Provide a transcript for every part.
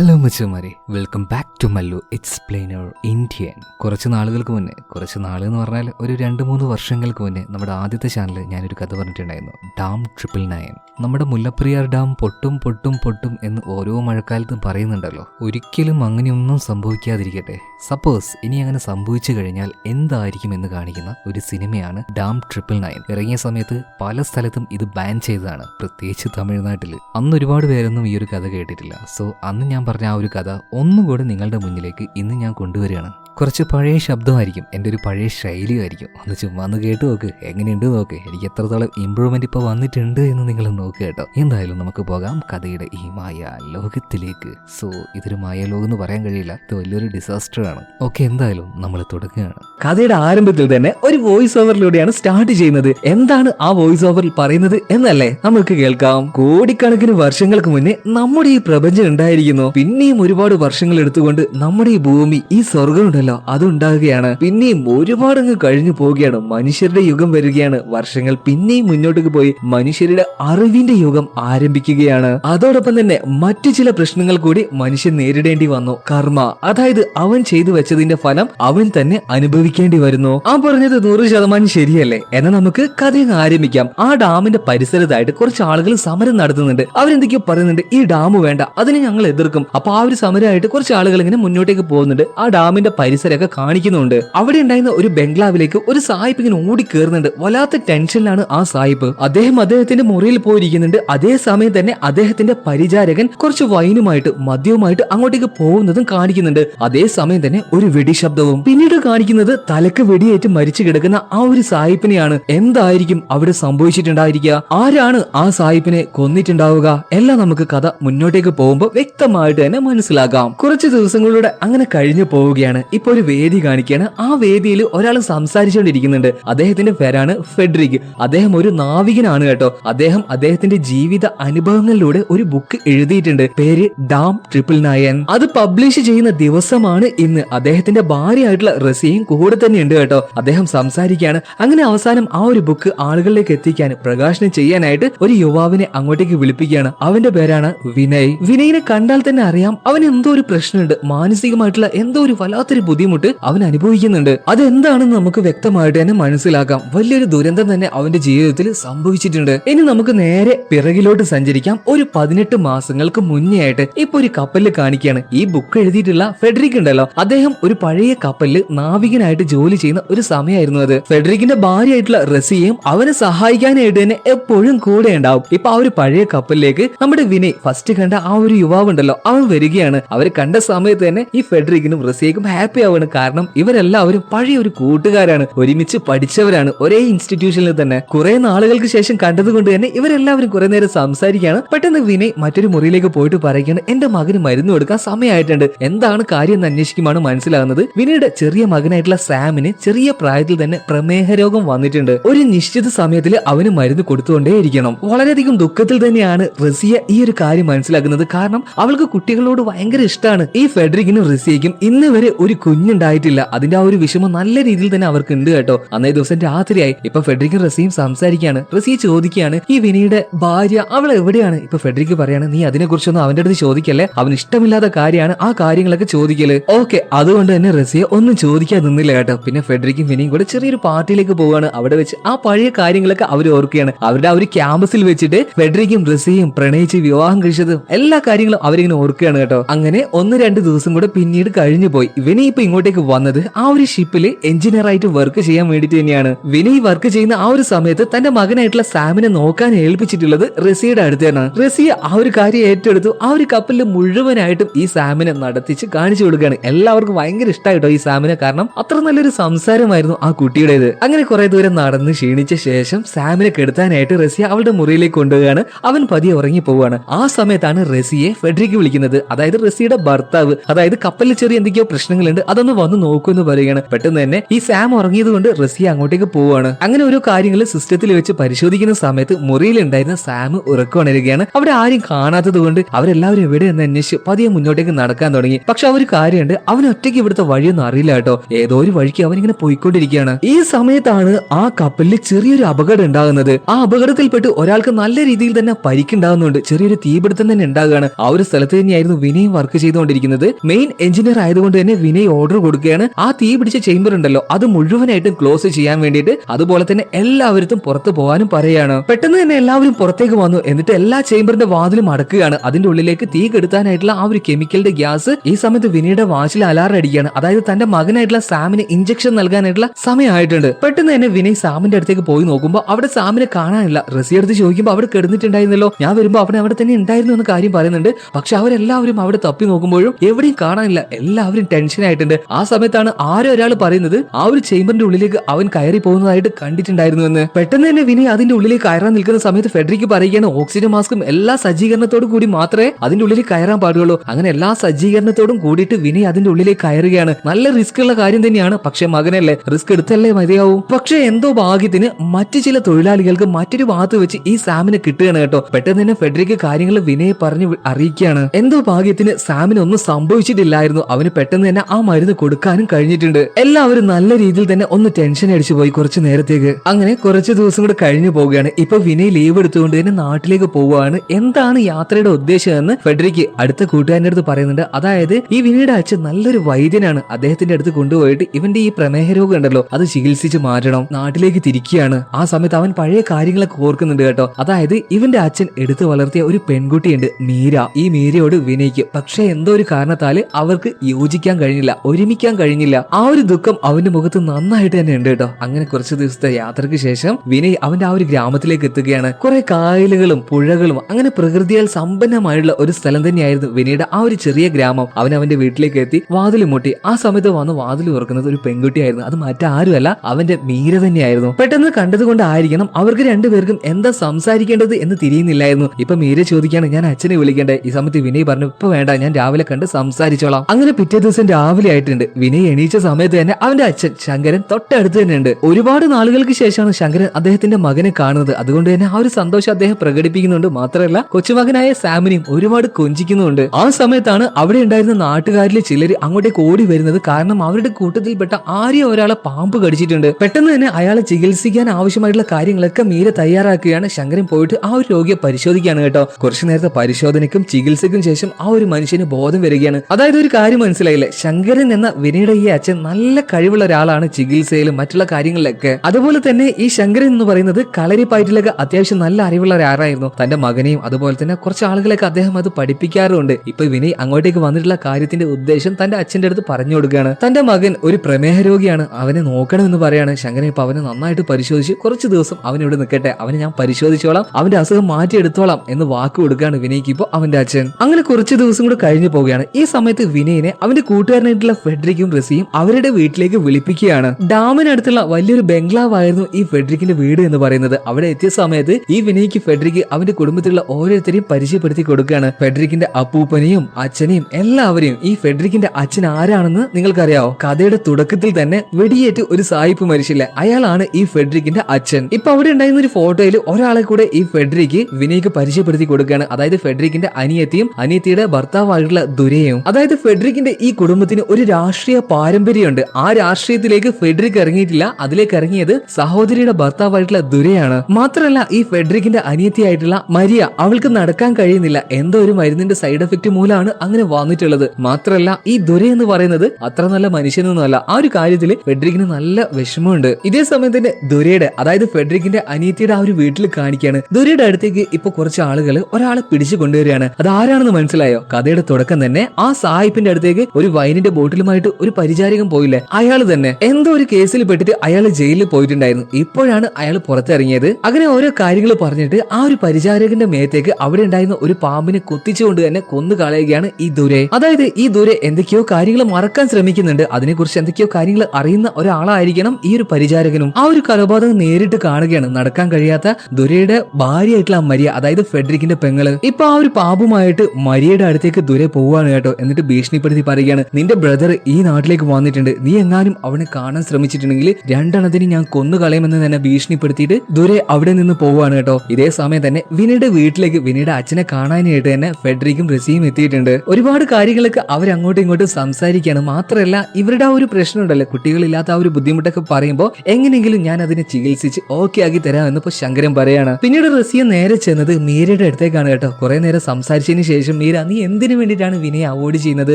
Hello മച്ചുമാരെ welcome back to Mallu explainer Indian കുറച്ച് നാളുകൾക്ക് മുന്നേ കുറച്ച് നാൾ എന്ന് പറഞ്ഞാൽ ഒരു രണ്ട് മൂന്ന് വർഷങ്ങൾക്ക് മുന്നേ നമ്മുടെ ആദ്യത്തെ ചാനലിൽ ഞാനൊരു കഥ പറഞ്ഞിട്ടുണ്ടായിരുന്നു. ഡാം ട്രിപ്പിൾ നയൻ നമ്മുടെ മുല്ലപ്പെരിയാർ ഡാം പൊട്ടും പൊട്ടും പൊട്ടും എന്ന് ഓരോ മഴക്കാലത്തും പറയുന്നുണ്ടല്ലോ. ഒരിക്കലും അങ്ങനെയൊന്നും സംഭവിക്കാതിരിക്കട്ടെ. സപ്പോസ് ഇനി അങ്ങനെ സംഭവിച്ചു കഴിഞ്ഞാൽ എന്തായിരിക്കും എന്ന് കാണിക്കുന്ന ഒരു സിനിമയാണ് ഡാം ട്രിപ്പിൾ നയൻ ഇറങ്ങിയ സമയത്ത് പല സ്ഥലത്തും ഇത് ബാൻ ചെയ്തതാണ്. പ്രത്യേകിച്ച് തമിഴ്നാട്ടിൽ അന്ന് ഒരുപാട് പേരൊന്നും ഈ ഒരു കഥ കേട്ടിട്ടില്ല. സോ അന്ന് ഞാൻ പറഞ്ഞ ആ ഒരു കഥ ഒന്നുകൂടെ നിങ്ങളുടെ മുന്നിലേക്ക് ഇന്ന് ഞാൻ കൊണ്ടുവരികയാണ്. കുറച്ച് പഴയ ശബ്ദമായിരിക്കും. എന്റെ ഒരു പഴയ ശൈലിയായിരിക്കും. ഒന്ന് ചുമ്മാ ഒന്ന് കേട്ട് നോക്ക്. എങ്ങനെയുണ്ട് നോക്ക്. എനിക്ക് എത്രത്തോളം ഇമ്പ്രൂവ്മെന്റ് ഇപ്പോൾ വന്നിട്ടുണ്ട് എന്ന് നിങ്ങൾ നോക്കുക കേട്ടോ. എന്തായാലും നമുക്ക് പോകാം കഥയുടെ ഈ മായ ലോകത്തിലേക്ക് സോ ഇതൊരു മായ ലോകം എന്ന് പറയാൻ കഴിയില്ല. ഇത് വലിയൊരു ഡിസാസ്റ്റർ ആണ്. ഓക്കെ എന്തായാലും നമ്മൾ തുടങ്ങുകയാണ്. കഥയുടെ ആരംഭത്തിൽ തന്നെ ഒരു വോയിസ് ഓവറിലൂടെയാണ് സ്റ്റാർട്ട് ചെയ്യുന്നത്. എന്താണ് ആ വോയിസ് ഓവറിൽ പറയുന്നത് എന്നല്ലേ നമുക്ക് കേൾക്കാം. കോടിക്കണക്കിന് വർഷങ്ങൾക്ക് മുന്നേ നമ്മുടെ ഈ പ്രപഞ്ചം ഉണ്ടായിരിക്കുന്നു. പിന്നെയും ഒരുപാട് വർഷങ്ങൾ എടുത്തുകൊണ്ട് നമ്മുടെ ഈ ഭൂമി ഈ സ്വർഗം അത് ഉണ്ടാകുകയാണ് പിന്നെയും ഒരുപാട് അങ്ങ് കഴിഞ്ഞു പോവുകയാണ്. മനുഷ്യരുടെ യുഗം വരികയാണ്. വർഷങ്ങൾ പിന്നെയും മുന്നോട്ടേക്ക് പോയി മനുഷ്യരുടെ അറിവിന്റെ യുഗം ആരംഭിക്കുകയാണ്. അതോടൊപ്പം തന്നെ മറ്റു ചില പ്രശ്നങ്ങൾ കൂടി മനുഷ്യൻ നേരിടേണ്ടി വന്നു. കർമ്മ. അതായത് അവൻ ചെയ്തു വെച്ചതിന്റെ ഫലം അവൻ തന്നെ അനുഭവിക്കേണ്ടി വരുന്നു. ആ പറഞ്ഞത് നൂറ് ശതമാനം ശരിയല്ലേ? എന്നാൽ നമുക്ക് കഥയങ്ങ് ആരംഭിക്കാം. ആ ഡാമിന്റെ പരിസരത്തായിട്ട് കുറച്ച് ആളുകൾ സമരം നടത്തുന്നുണ്ട്. അവരെന്തൊക്കെയോ പറയുന്നുണ്ട് ഈ ഡാം വേണ്ട. അതിനെ ഞങ്ങൾ എതിർക്കും. അപ്പൊ ആ ഒരു സമരമായിട്ട് കുറച്ച് ആളുകൾ ഇങ്ങനെ മുന്നോട്ടേക്ക് പോകുന്നുണ്ട്. ആ ഡാമിന്റെ പരിസരമൊക്കെ കാണിക്കുന്നുണ്ട്. അവിടെ ഉണ്ടായിരുന്ന ഒരു ബംഗ്ലാവിലേക്ക് ഒരു സായിപ്പ് ഇങ്ങനെ ഓടി കയറുന്നുണ്ട് വല്ലാത്ത ടെൻഷനിലാണ് ആ സായിപ്പ്. അദ്ദേഹം അദ്ദേഹത്തിന്റെ മുറിയിൽ പോയിരിക്കുന്നുണ്ട്. അതേ സമയം തന്നെ അദ്ദേഹത്തിന്റെ പരിചാരകൻ കുറച്ച് വൈനുമായിട്ട് മദ്യവുമായിട്ട് അങ്ങോട്ടേക്ക് പോകുന്നതും കാണിക്കുന്നുണ്ട്. അതേ സമയം തന്നെ ഒരു വെടി ശബ്ദവും പിന്നീട് കാണിക്കുന്നത് തലക്ക് വെടിയേറ്റ് മരിച്ചു കിടക്കുന്ന ആ ഒരു സായിപ്പിനെയാണ്. എന്തായിരിക്കും അവിടെ സംഭവിച്ചിട്ടുണ്ടായിരിക്കുക? ആരാണ് ആ സായിപ്പിനെ കൊന്നിട്ടുണ്ടാവുക? എല്ലാം നമുക്ക് കഥ മുന്നോട്ടേക്ക് പോകുമ്പോൾ വ്യക്തമായിട്ട് തന്നെ മനസ്സിലാക്കാം. കുറച്ച് ദിവസങ്ങളിലൂടെ അങ്ങനെ കഴിഞ്ഞു പോവുകയാണ്. ഇപ്പൊ ഒരു വേദി കാണിക്കുകയാണ്. ആ വേദിയിൽ ഒരാൾ സംസാരിച്ചുകൊണ്ടിരിക്കുന്നുണ്ട്. അദ്ദേഹത്തിന്റെ പേരാണ് ഫെഡറിക് അദ്ദേഹം ഒരു നാവികനാണ് കേട്ടോ. അദ്ദേഹം അദ്ദേഹത്തിന്റെ ജീവിത അനുഭവങ്ങളിലൂടെ ഒരു ബുക്ക് എഴുതിയിട്ടുണ്ട്. പേര് ഡാം ട്രിപ്പിൾ നയൻ. അത് പബ്ലിഷ് ചെയ്യുന്ന ദിവസമാണ് ഇന്ന്. അദ്ദേഹത്തിന്റെ ഭാര്യയായിട്ടുള്ള റസിയും കൂടെ തന്നെയുണ്ട് കേട്ടോ. അദ്ദേഹം സംസാരിക്കുകയാണ്. അങ്ങനെ അവസാനം ആ ഒരു ബുക്ക് ആളുകളിലേക്ക് എത്തിക്കാൻ പ്രകാശനം ചെയ്യാനായിട്ട് ഒരു യുവാവിനെ അങ്ങോട്ടേക്ക് വിളിപ്പിക്കുകയാണ്. അവന്റെ പേരാണ് വിനയ്. വിനയിനെ കണ്ടാൽ തന്നെ അറിയാം. അവൻ എന്തോ ഒരു പ്രശ്നമുണ്ട്. മാനസികമായിട്ടുള്ള എന്തോ ഒരു വല്ലാത്തൊരു ബുദ്ധിമുട്ട് അവൻ അനുഭവിക്കുന്നുണ്ട്. അതെന്താണെന്ന് നമുക്ക് വ്യക്തമായിട്ട് തന്നെ മനസ്സിലാക്കാം. വലിയൊരു ദുരന്തം തന്നെ അവന്റെ ജീവിതത്തിൽ സംഭവിച്ചിട്ടുണ്ട്. ഇനി നമുക്ക് നേരെ പിറകിലോട്ട് സഞ്ചരിക്കാം. ഒരു പതിനെട്ട് മാസങ്ങൾക്ക് മുന്നേ ആയിട്ട് ഇപ്പൊ ഒരു കപ്പലിൽ കാണിക്കുകയാണ്. ഈ ബുക്ക് എഴുതിയിട്ടുള്ള ഫെഡറിക് ഉണ്ടല്ലോ. അദ്ദേഹം ഒരു പഴയ കപ്പലിൽ നാവികനായിട്ട് ജോലി ചെയ്യുന്ന ഒരു സമയമായിരുന്നു അത്. ഫെഡറിക്കിന്റെ ഭാര്യയായിട്ടുള്ള റസിയയും അവനെ സഹായിക്കാനായിട്ട് തന്നെ എപ്പോഴും കൂടെ ഉണ്ടാവും. ഇപ്പൊ ആ ഒരു പഴയ കപ്പലിലേക്ക് നമ്മുടെ വിനയ് ഫസ്റ്റ് കണ്ട ആ ഒരു യുവാവ് ഉണ്ടല്ലോ. അവൻ വരികയാണ്. അവർ കണ്ട സമയത്ത് തന്നെ ഈ ഫെഡറിക്കിനും റസിയക്കും ഹാപ്പി ആവാണ് കാരണം ഇവരെല്ലാവരും പഴയ ഒരു കൂട്ടുകാരാണ്. ഒരുമിച്ച് പഠിച്ചവരാണ്. ഒരേ ഇൻസ്റ്റിറ്റ്യൂഷനിൽ തന്നെ. കുറെ നാളുകൾക്ക് ശേഷം കണ്ടത് കൊണ്ട് തന്നെ ഇവരെല്ലാവരും കുറെ നേരം സംസാരിക്കുകയാണ്. പെട്ടെന്ന് വിനയ് മറ്റൊരു മുറിയിലേക്ക് പോയിട്ട് പറയുകയാണ് എന്റെ മകന് മരുന്ന് കൊടുക്കാൻ സമയമായിട്ടുണ്ട്. എന്താണ് കാര്യം എന്ന് അന്വേഷിക്കുമാണ് മനസ്സിലാകുന്നത്. വിനയുടെ ചെറിയ മകനായിട്ടുള്ള സാമിന് ചെറിയ പ്രായത്തിൽ തന്നെ പ്രമേഹ രോഗം വന്നിട്ടുണ്ട്. ഒരു നിശ്ചിത സമയത്തിൽ അവന് മരുന്ന് കൊടുത്തുകൊണ്ടേയിരിക്കണം. വളരെയധികം ദുഃഖത്തിൽ തന്നെയാണ് റസിയ ഈ ഒരു കാര്യം മനസ്സിലാക്കുന്നത്. കാരണം അവൾക്ക് കുട്ടികളോട് ഭയങ്കര ഇഷ്ടമാണ്. ഈ ഫെഡറിക്കിനും റസിയയ്ക്കും ഇന്ന് വരെ ഒരു കുഞ്ഞുണ്ടായിട്ടില്ല. അതിന്റെ ആ ഒരു വിഷമം നല്ല രീതിയിൽ തന്നെ അവർക്ക് ഉണ്ട് കേട്ടോ. അന്നേ ദിവസം രാത്രിയായി. ഇപ്പൊ ഫെഡറിക്കും റസിയും സംസാരിക്കുകയാണ് റസീ ചോദിക്കുകയാണ് ഈ വിനിയുടെ ഭാര്യ അവൾ എവിടെയാണ്? ഇപ്പൊ ഫെഡറിക്ക് പറയാണ് നീ അതിനെ കുറിച്ചൊന്നും അവന്റെ അടുത്ത് ചോദിക്കല്ലേ? അവൻ ഇഷ്ടമില്ലാത്ത കാര്യമാണ് ആ കാര്യങ്ങളൊക്കെ ചോദിക്കൽ. ഓക്കെ അതുകൊണ്ട് തന്നെ റസിയെ ഒന്നും ചോദിക്കാൻ നിന്നില്ല കേട്ടോ. പിന്നെ ഫെഡറിക്കും വിനിയും കൂടെ ചെറിയൊരു പാർട്ടിയിലേക്ക് പോവാണ്. അവിടെ വെച്ച് ആ പഴയ കാര്യങ്ങളൊക്കെ അവർ ഓർക്കുകയാണ്. അവരുടെ ആ ഒരു ക്യാമ്പസിൽ വെച്ചിട്ട് ഫെഡറിക്കും റസിയും പ്രണയിച്ച് വിവാഹം കഴിച്ചതും എല്ലാ കാര്യങ്ങളും അവരിങ്ങനെ ഓർക്കുകയാണ് കേട്ടോ. അങ്ങനെ ഒന്ന് രണ്ട് ദിവസം കൂടെ പിന്നീട് കഴിഞ്ഞു പോയി. വിനി ഇപ്പൊ ഇങ്ങോട്ടേക്ക് വന്നത് ആ ഒരു ഷിപ്പിൽ എഞ്ചിനീയർ ആയിട്ട് വർക്ക് ചെയ്യാൻ വേണ്ടിട്ട് തന്നെയാണ്. വിനയ് വർക്ക് ചെയ്യുന്ന ആ ഒരു സമയത്ത് തന്റെ മകനായിട്ടുള്ള സാമിനെ നോക്കാൻ ഏൽപ്പിച്ചിട്ടുള്ളത് റസിയുടെ അടുത്താണ് റസി ആ ഒരു കാര്യം ഏറ്റെടുത്തു. ആ ഒരു കപ്പലിൽ മുഴുവനായിട്ടും ഈ സാമിനെ നടത്തിച്ച് കാണിച്ചു കൊടുക്കുകയാണ്. എല്ലാവർക്കും ഭയങ്കര ഇഷ്ടമായിട്ടോ ഈ സാമിനെ? കാരണം അത്ര നല്ലൊരു സംസാരമായിരുന്നു ആ കുട്ടിയുടേത്. അങ്ങനെ കുറെ ദൂരം നടന്ന് ക്ഷീണിച്ച ശേഷം സാമിനെ കെടുത്താനായിട്ട് റസിയ അവളുടെ മുറിയിലേക്ക് കൊണ്ടുപോവുകയാണ്. അവൻ പതിയെ ഉറങ്ങി പോവുകയാണ്. ആ സമയത്താണ് റസിയെ ഫെഡറിക്ക് വിളിക്കുന്നത്. അതായത് റസിയുടെ ഭർത്താവ്. അതായത് കപ്പലിൽ ചെറിയ എന്തൊക്കെയോ പ്രശ്നങ്ങളുണ്ട്. അതൊന്ന് വന്ന് നോക്കൂ എന്ന് പറയുകയാണ്. പെട്ടെന്ന് തന്നെ ഈ സാം ഉറങ്ങിയത് കൊണ്ട് റസിയ അങ്ങോട്ടേക്ക് പോവുകയാണ് അങ്ങനെ ഓരോ കാര്യങ്ങൾ സിസ്റ്റത്തിൽ വെച്ച് പരിശോധിക്കുന്ന സമയത്ത് മുറിയിൽ ഉണ്ടായിരുന്ന സാം ഉറക്കമുണരുകയാണ് അവിടെ ആരും കാണാത്തത് കൊണ്ട് അവരെല്ലാവരും എവിടെ എന്ന് അന്വേഷിച്ച് പതിയെ മുന്നോട്ടേക്ക് നടക്കാൻ തുടങ്ങി. പക്ഷെ ഒരു കാര്യമുണ്ട്. അവൻ ഒറ്റയ്ക്ക് ഇവിടുത്തെ വഴിയൊന്നും അറിയില്ല കേട്ടോ. ഏതോ ഒരു വഴിക്ക് അവൻ ഇങ്ങനെ പോയിക്കൊണ്ടിരിക്കുകയാണ്. ഈ സമയത്താണ് ആ കപ്പലിൽ ചെറിയൊരു അപകടം ഉണ്ടാകുന്നത്. ആ അപകടത്തിൽപ്പെട്ട് ഒരാൾക്ക് നല്ല രീതിയിൽ തന്നെ പരിക്കുണ്ടാകുന്നുണ്ട്. ചെറിയൊരു തീപിടുത്തം തന്നെ ഉണ്ടാകുകയാണ്. ആ ഒരു സ്ഥലത്ത് തന്നെയായിരുന്നു വിനയ് വർക്ക് ചെയ്തുകൊണ്ടിരിക്കുന്നത്. മെയിൻ എഞ്ചിനീയർ ആയതുകൊണ്ട് തന്നെ വിനയ് ഓർഡർ കൊടുക്കുകയാണ്. ആ തീ പിടിച്ച ചേംബർ ഉണ്ടല്ലോ അത് മുഴുവനായിട്ടും ക്ലോസ് ചെയ്യാൻ വേണ്ടിയിട്ട് അതുപോലെ തന്നെ എല്ലാവരും പുറത്തു പോകാനും പറയാണ് പെട്ടെന്ന് തന്നെ എല്ലാവരും പുറത്തേക്ക് വന്നു. എന്നിട്ട് എല്ലാ ചേംബറിന്റെ വാതിലും അടക്കുകയാണ്. അതിന്റെ ഉള്ളിലേക്ക് തീ കെടുത്താനായിട്ടുള്ള ആ ഒരു കെമിക്കലിന്റെ ഗ്യാസ് ഈ സമയത്ത് വിനിയുടെ വാച്ചിൽ അലാറം അടിക്കുകയാണ്. അതായത് തന്റെ മകനായിട്ടുള്ള സാമിന് ഇഞ്ചക്ഷൻ നൽകാനായിട്ടുള്ള സമയമായിട്ടുണ്ട്. പെട്ടെന്ന് തന്നെ വിനയ് സാമിന്റെ അടുത്തേക്ക് പോയി നോക്കുമ്പോൾ അവിടെ സാമിനെ കാണാനില്ല. റസി എടുത്ത് ചോദിക്കുമ്പോൾ അവിടെ കിടന്നിട്ടുണ്ടായിരുന്നല്ലോ. ഞാൻ വരുമ്പോൾ അവൻ അവിടെ തന്നെ ഉണ്ടായിരുന്നു എന്ന് കാര്യം പറയുന്നുണ്ട്. പക്ഷെ അവരെല്ലാവരും അവിടെ തപ്പി നോക്കുമ്പോഴും എവിടെയും കാണാനില്ല. എല്ലാവരും ടെൻഷൻ ആയിട്ടുണ്ട്. ആ സമയത്താണ് ആരോ ഒരാൾ പറയുന്നത് ആ ഒരു ചേംബറിന്റെ ഉള്ളിലേക്ക് അവൻ കയറി പോകുന്നതായിട്ട് കണ്ടിട്ടുണ്ടായിരുന്നു എന്ന് പെട്ടെന്ന് തന്നെ വിനയ് അതിന്റെ ഉള്ളിലേക്ക് കയറാൻ നിൽക്കുന്ന സമയത്ത് ഫെഡറിക്ക് പറയുകയാണ് ഓക്സിജൻ മാസ്കും എല്ലാ സജ്ജീകരണത്തോടും കൂടി മാത്രമേ അതിന്റെ ഉള്ളിൽ കയറാൻ പാടുള്ളൂ. അങ്ങനെ എല്ലാ സജ്ജീകരണത്തോടും കൂടിയിട്ട് വിനി അതിന്റെ ഉള്ളിലേക്ക് കയറുകയാണ്. നല്ല റിസ്ക് ഉള്ള കാര്യം തന്നെയാണ് പക്ഷെ മകനല്ലേ? റിസ്ക് എടുത്തല്ലേ മതിയാവും? പക്ഷെ എന്തോ ഭാഗ്യത്തിന് മറ്റു ചില തൊഴിലാളികൾക്ക് മറ്റൊരു ഭാഗത്ത് വെച്ച് ഈ സാമിനെ കിട്ടുകയാണ് കേട്ടോ. പെട്ടെന്ന് തന്നെ ഫെഡറിക്ക് കാര്യങ്ങൾ വിനയെ പറഞ്ഞ് അറിയിക്കുകയാണ്. എന്തോ ഭാഗ്യത്തിന് സാമിന് ഒന്നും സംഭവിച്ചിട്ടില്ലായിരുന്നു. അവന് പെട്ടെന്ന് തന്നെ ആ മരുന്ന് കൊടുക്കാനും കഴിഞ്ഞിട്ടുണ്ട്. എല്ലാവരും നല്ല രീതിയിൽ തന്നെ ഒന്ന് ടെൻഷൻ അടിച്ചു പോയി കുറച്ച് നേരത്തേക്ക്. അങ്ങനെ കുറച്ച് ദിവസം കൂടെ കഴിഞ്ഞു പോവുകയാണ്. ഇപ്പൊ വിനയ് ലീവ് എടുത്തുകൊണ്ട് തന്നെ നാട്ടിലേക്ക് പോവുകയാണ്. എന്താണ് യാത്രയുടെ ഉദ്ദേശം എന്ന് ഫെഡറിക്ക് അടുത്ത കൂട്ടുകാരന്റെ അടുത്ത് പറയുന്നുണ്ട്. അതായത് ഈ വിനയുടെ അച്ഛൻ നല്ലൊരു വൈദ്യനാണ്. അദ്ദേഹത്തിന്റെ അടുത്ത് കൊണ്ടുപോയിട്ട് ഇവന്റെ ഈ പ്രമേഹ രോഗം ഉണ്ടല്ലോ അത് ചികിത്സിച്ച് മാറ്റണം. നാട്ടിലേക്ക് തിരിക്കുകയാണ്. ആ സമയത്ത് അവൻ പഴയ കാര്യങ്ങളൊക്കെ ഓർക്കുന്നുണ്ട് കേട്ടോ. അതായത് ഇവന്റെ അച്ഛൻ എടുത്തു വളർത്തിയ ഒരു പെൺകുട്ടിയുണ്ട് മീര. ഈ മീരയോട് വിനയ്ക്ക് പക്ഷെ എന്തോ ഒരു കാരണത്താൽ അവർക്ക് യോജിക്കാൻ കഴിഞ്ഞില്ല. ഒരുമിക്കാൻ കഴിഞ്ഞില്ല. ആ ഒരു ദുഃഖം അവന്റെ മുഖത്ത് നന്നായിട്ട് തന്നെ ഉണ്ട് കേട്ടോ. അങ്ങനെ കുറച്ച് ദിവസത്തെ യാത്രയ്ക്ക് ശേഷം വിനയ് അവന്റെ ആ ഒരു ഗ്രാമത്തിലേക്ക് എത്തുകയാണ്. കുറെ കായലുകളും പുഴകളും അങ്ങനെ പ്രകൃതിയാൽ സമ്പന്നമായുള്ള ഒരു സ്ഥലം തന്നെയായിരുന്നു വിനയുടെ ആ ഒരു ചെറിയ ഗ്രാമം. അവൻ അവന്റെ വീട്ടിലേക്ക് എത്തി വാതിൽ മുട്ടി. ആ സമയത്ത് വന്ന് വാതിൽ തുറക്കുന്നത് ഒരു പെൺകുട്ടിയായിരുന്നു. അത് മറ്റാരുമല്ല അവന്റെ മീര തന്നെയായിരുന്നു. പെട്ടെന്ന് കണ്ടതുകൊണ്ട് ആയിരിക്കണം അവർക്ക് രണ്ടുപേർക്കും എന്താ സംസാരിക്കേണ്ടത് എന്ന് തിരിയുന്നില്ലായിരുന്നു. ഇപ്പൊ മീര ചോദിക്കാണ് ഞാൻ അച്ഛനെ വിളിക്കേണ്ടത് ഈ സമയത്ത് വിനയ് പറഞ്ഞു ഇപ്പൊ വേണ്ട ഞാൻ രാവിലെ കണ്ട് സംസാരിച്ചോളാം. അങ്ങനെ പിറ്റേ ദിവസം രാവിലെ ആയിട്ടുണ്ട്. വിനയ് എണീച്ച സമയത്ത് തന്നെ അവന്റെ അച്ഛൻ ശങ്കരൻ തൊട്ടടുത്ത് തന്നെ ഉണ്ട് ഒരുപാട് നാളുകൾക്ക് ശേഷമാണ് ശങ്കരൻ അദ്ദേഹത്തിന്റെ മകനെ കാണുന്നത്. അതുകൊണ്ട് തന്നെ ആ ഒരു സന്തോഷം അദ്ദേഹം പ്രകടിപ്പിക്കുന്നുണ്ട്. മാത്രമല്ല കൊച്ചുമകനായ സാമിനെയും ഒരുപാട് കൊഞ്ചിക്കുന്നുണ്ട് ആ സമയത്താണ് അവിടെ ഉണ്ടായിരുന്ന നാട്ടുകാരിലെ ചിലർ അങ്ങോട്ടേക്ക് ഓടി വരുന്നത് കാരണം അവരുടെ കൂട്ടത്തിൽപ്പെട്ട ആരെയും ഒരാളെ പാമ്പ് കടിച്ചിട്ടുണ്ട്. പെട്ടെന്ന് തന്നെ അയാളെ ചികിത്സിക്കാൻ ആവശ്യമായിട്ടുള്ള കാര്യങ്ങളൊക്കെ മീര തയ്യാറാക്കുകയാണ്. ശങ്കരൻ പോയിട്ട് ആ ഒരു രോഗിയെ പരിശോധിക്കുകയാണ് കേട്ടോ. കുറച്ചു നേരത്തെ പരിശോധനയ്ക്കും ചികിത്സയ്ക്കും ശേഷം ആ ഒരു മനുഷ്യന് ബോധം വരികയാണ്. അതായത് ഒരു കാര്യം മനസ്സിലായില്ലേ? ശങ്കരൻ എന്ന വിനയുടെ ഈ അച്ഛൻ നല്ല കഴിവുള്ള ഒരാളാണ് ചികിത്സയിലും മറ്റുള്ള കാര്യങ്ങളിലൊക്കെ. അതുപോലെ തന്നെ ഈ ശങ്കരൻ എന്ന് പറയുന്നത് കളരിപ്പായറ്റിലൊക്കെ അത്യാവശ്യം നല്ല അറിവുള്ള ഒരാളായിരുന്നു. തന്റെ മകനെയും അതുപോലെ തന്നെ കുറച്ച് ആളുകളൊക്കെ അദ്ദേഹം അത് പഠിപ്പിക്കാറുണ്ട് ഇപ്പൊ വിനയ് അങ്ങോട്ടേക്ക് വന്നിട്ടുള്ള കാര്യത്തിന്റെ ഉദ്ദേശം തന്റെ അച്ഛന്റെ അടുത്ത് പറഞ്ഞു കൊടുക്കുകയാണ്. തന്റെ മകൻ ഒരു പ്രമേഹ രോഗിയാണ്. അവനെ നോക്കണമെന്ന് പറയാണ്. ശങ്കരൻ ഇപ്പൊ അവനെ നന്നായിട്ട് പരിശോധിച്ച് കുറച്ച് ദിവസം അവൻ ഇവിടെ നിൽക്കട്ടെ. അവനെ ഞാൻ പരിശോധിച്ചോളാം. അവന്റെ അസുഖം മാറ്റിയെടുത്തോളാം എന്ന് വാക്ക് കൊടുക്കുകയാണ് വിനയ്ക്ക് ഇപ്പോൾ അവന്റെ അച്ഛൻ. അങ്ങനെ കുറച്ച് ദിവസം കൂടെ കഴിഞ്ഞു പോവുകയാണ്. ഈ സമയത്ത് വിനയനെ അവന്റെ കൂട്ടുകാരനായിട്ടുള്ള ഫെഡറിക്കും റസിയും അവരുടെ വീട്ടിലേക്ക് വിളിപ്പിക്കുകയാണ്. ഡാമിനടുത്തുള്ള വലിയൊരു ബംഗ്ലാവ് ആയിരുന്നു ഈ ഫെഡറിക്കിന്റെ വീട് എന്ന് പറയുന്നത്. അവിടെ എത്തിയ സമയത്ത് ഈ വിനയ്ക്ക് ഫെഡറിക്ക് അവന്റെ കുടുംബത്തിലുള്ള ഓരോരുത്തരെയും പരിചയപ്പെടുത്തി കൊടുക്കുകയാണ്. ഫെഡറിക്കിന്റെ അപ്പൂപ്പനെയും അച്ഛനെയും എല്ലാവരെയും ഈ ഫെഡറിക്കിന്റെ അച്ഛൻ ആരാണെന്ന് നിങ്ങൾക്കറിയാവോ? കഥയുടെ തുടക്കത്തിൽ തന്നെ വെടിയേറ്റ് ഒരു സായിപ്പ് മരിച്ചില്ല. അയാളാണ് ഈ ഫെഡറിക്കിന്റെ അച്ഛൻ. ഇപ്പൊ അവിടെ ഉണ്ടായിരുന്ന ഒരു ഫോട്ടോയിൽ ഒരാളെ കൂടെ ഈ ഫെഡറിക്ക് വിനയ്ക്ക് പരിചയപ്പെടുത്തി കൊടുക്കുകയാണ്. അതായത് ഫെഡറിക്കിന്റെ അനിയത്തിയും അനിയത്തിയുടെ ഭർത്താവായിട്ടുള്ള ദുരയും. അതായത് ഫെഡറിക്കിന്റെ ഈ കുടുംബത്തിന് ഒരു രാഷ്ട്രീയ പാരമ്പര്യമുണ്ട്. ആ രാഷ്ട്രീയത്തിലേക്ക് ഫെഡറിക് ഇറങ്ങിയിട്ടില്ല. അതിലേക്ക് ഇറങ്ങിയത് സഹോദരിയുടെ ഭർത്താവായിട്ടുള്ള ദുരയാണ്. മാത്രമല്ല ഈ ഫെഡറിക്കിന്റെ അനിയത്തിയായിട്ടുള്ള മരിയ അവൾക്ക് നടക്കാൻ കഴിയുന്നില്ല. എന്തോ ഒരു മരുന്നിന്റെ സൈഡ് എഫക്ട് മൂലമാണ് അങ്ങനെ വന്നിട്ടുള്ളത്. മാത്രമല്ല ഈ ദുര എന്ന് പറയുന്നത് അത്ര നല്ല മനുഷ്യനൊന്നുമല്ല. ആ ഒരു കാര്യത്തിൽ ഫെഡറിക്കിന് നല്ല വിഷമമുണ്ട്. ഇതേ സമയം തന്നെ ദുരയുടെ അതായത് ഫെഡറിക്കിന്റെ അനിയത്തിയുടെ ആ ഒരു വീട്ടിൽ കാണിക്കുകയാണ് ദുരയുടെ അടുത്തേക്ക് ഇപ്പൊ കുറച്ച് ആളുകൾ ഒരാളെ പിടിച്ചു കൊണ്ടുവരികയാണ്. അത് ആരാണെന്ന് മനസ്സിലായോ? കഥയുടെ തുടക്കം തന്നെ ആ സായിപ്പിന്റെ അടുത്തേക്ക് ഒരു വൈനിന്റെ ബോട്ടിലുമായിട്ട് ഒരു പരിചാരകൻ പോയില്ലേ? അയാൾ തന്നെ. എന്തോ ഒരു കേസിൽ പെട്ടിട്ട് അയാൾ ജയിലിൽ പോയിട്ടുണ്ടായിരുന്നു. ഇപ്പോഴാണ് അയാൾ പുറത്തിറങ്ങിയത്. അങ്ങനെ ഓരോ കാര്യങ്ങൾ പറഞ്ഞിട്ട് ആ ഒരു പരിചാരകന്റെ മേത്തേക്ക് അവിടെ ഉണ്ടായിരുന്ന ഒരു പാമ്പിനെ കൊത്തിച്ചുകൊണ്ട് തന്നെ കൊന്നു കളയുകയാണ് ഈ ദുരെ. അതായത് ഈ ദുരെ എന്തൊക്കെയോ കാര്യങ്ങൾ മറക്കാൻ ശ്രമിക്കുന്നുണ്ട്. അതിനെക്കുറിച്ച് എന്തൊക്കെയോ കാര്യങ്ങൾ അറിയുന്ന ഒരാളായിരിക്കണം ഈ ഒരു പരിചാരകനും. ആ ഒരു കൊലപാതകം നേരിട്ട് കാണുകയാണ്. നടക്കാൻ കഴിയാത്ത ദുരയുടെ ഭാര്യയായിട്ടുള്ള മരിയ അതായത് ഫെഡറിക്കിന്റെ പെങ്ങൾ. ഇപ്പൊ ആ ഒരു പാമ്പുമായിട്ട് മരിയയുടെ അടുത്തേക്ക് ദുരെ പോവാണ് കേട്ടോ. എന്നിട്ട് ഭീഷണിപ്പെടുത്തി പറയുകയാണ് നിന്റെ ബ്രദർ ബ്രദർ ഈ നാട്ടിലേക്ക് വന്നിട്ടുണ്ട്. നീ എങ്ങാനും അവനെ കാണാൻ ശ്രമിച്ചിട്ടുണ്ടെങ്കിൽ രണ്ടെണ്ണത്തിന് ഞാൻ കൊന്നു കളയുമെന്ന് തന്നെ ഭീഷണിപ്പെടുത്തിയിട്ട് ദുരെ അവിടെ നിന്ന് പോവുകയാണ് കേട്ടോ. ഇതേ സമയം തന്നെ വിനയുടെ വീട്ടിലേക്ക് വിനയുടെ അച്ഛനെ കാണാനായിട്ട് തന്നെ ഫെഡറിക്കും റസിയും എത്തിയിട്ടുണ്ട്. ഒരുപാട് കാര്യങ്ങളൊക്കെ അവർ അങ്ങോട്ടും ഇങ്ങോട്ടും സംസാരിക്കുകയാണ്. മാത്രമല്ല ഇവരുടെ ആ ഒരു പ്രശ്നമുണ്ടല്ലോ. കുട്ടികളില്ലാത്ത ആ ഒരു ബുദ്ധിമുട്ടൊക്കെ പറയുമ്പോൾ എങ്ങനെയെങ്കിലും ഞാൻ അതിനെ ചികിത്സിച്ച് ഓക്കെ ആക്കി തരാം ഇപ്പൊ ശങ്കരൻ പറയാണ്. പിന്നീട് റസിയ നേരെ ചെന്നത് മീരയുടെ അടുത്തേക്കാണ് കേട്ടോ. കുറെ നേരം സംസാരിച്ചതിന് ശേഷം മീര നീ എന്തിനു വേണ്ടിയിട്ടാണ് വിനയെ അവോയ്ഡ് ചെയ്യുന്നത്?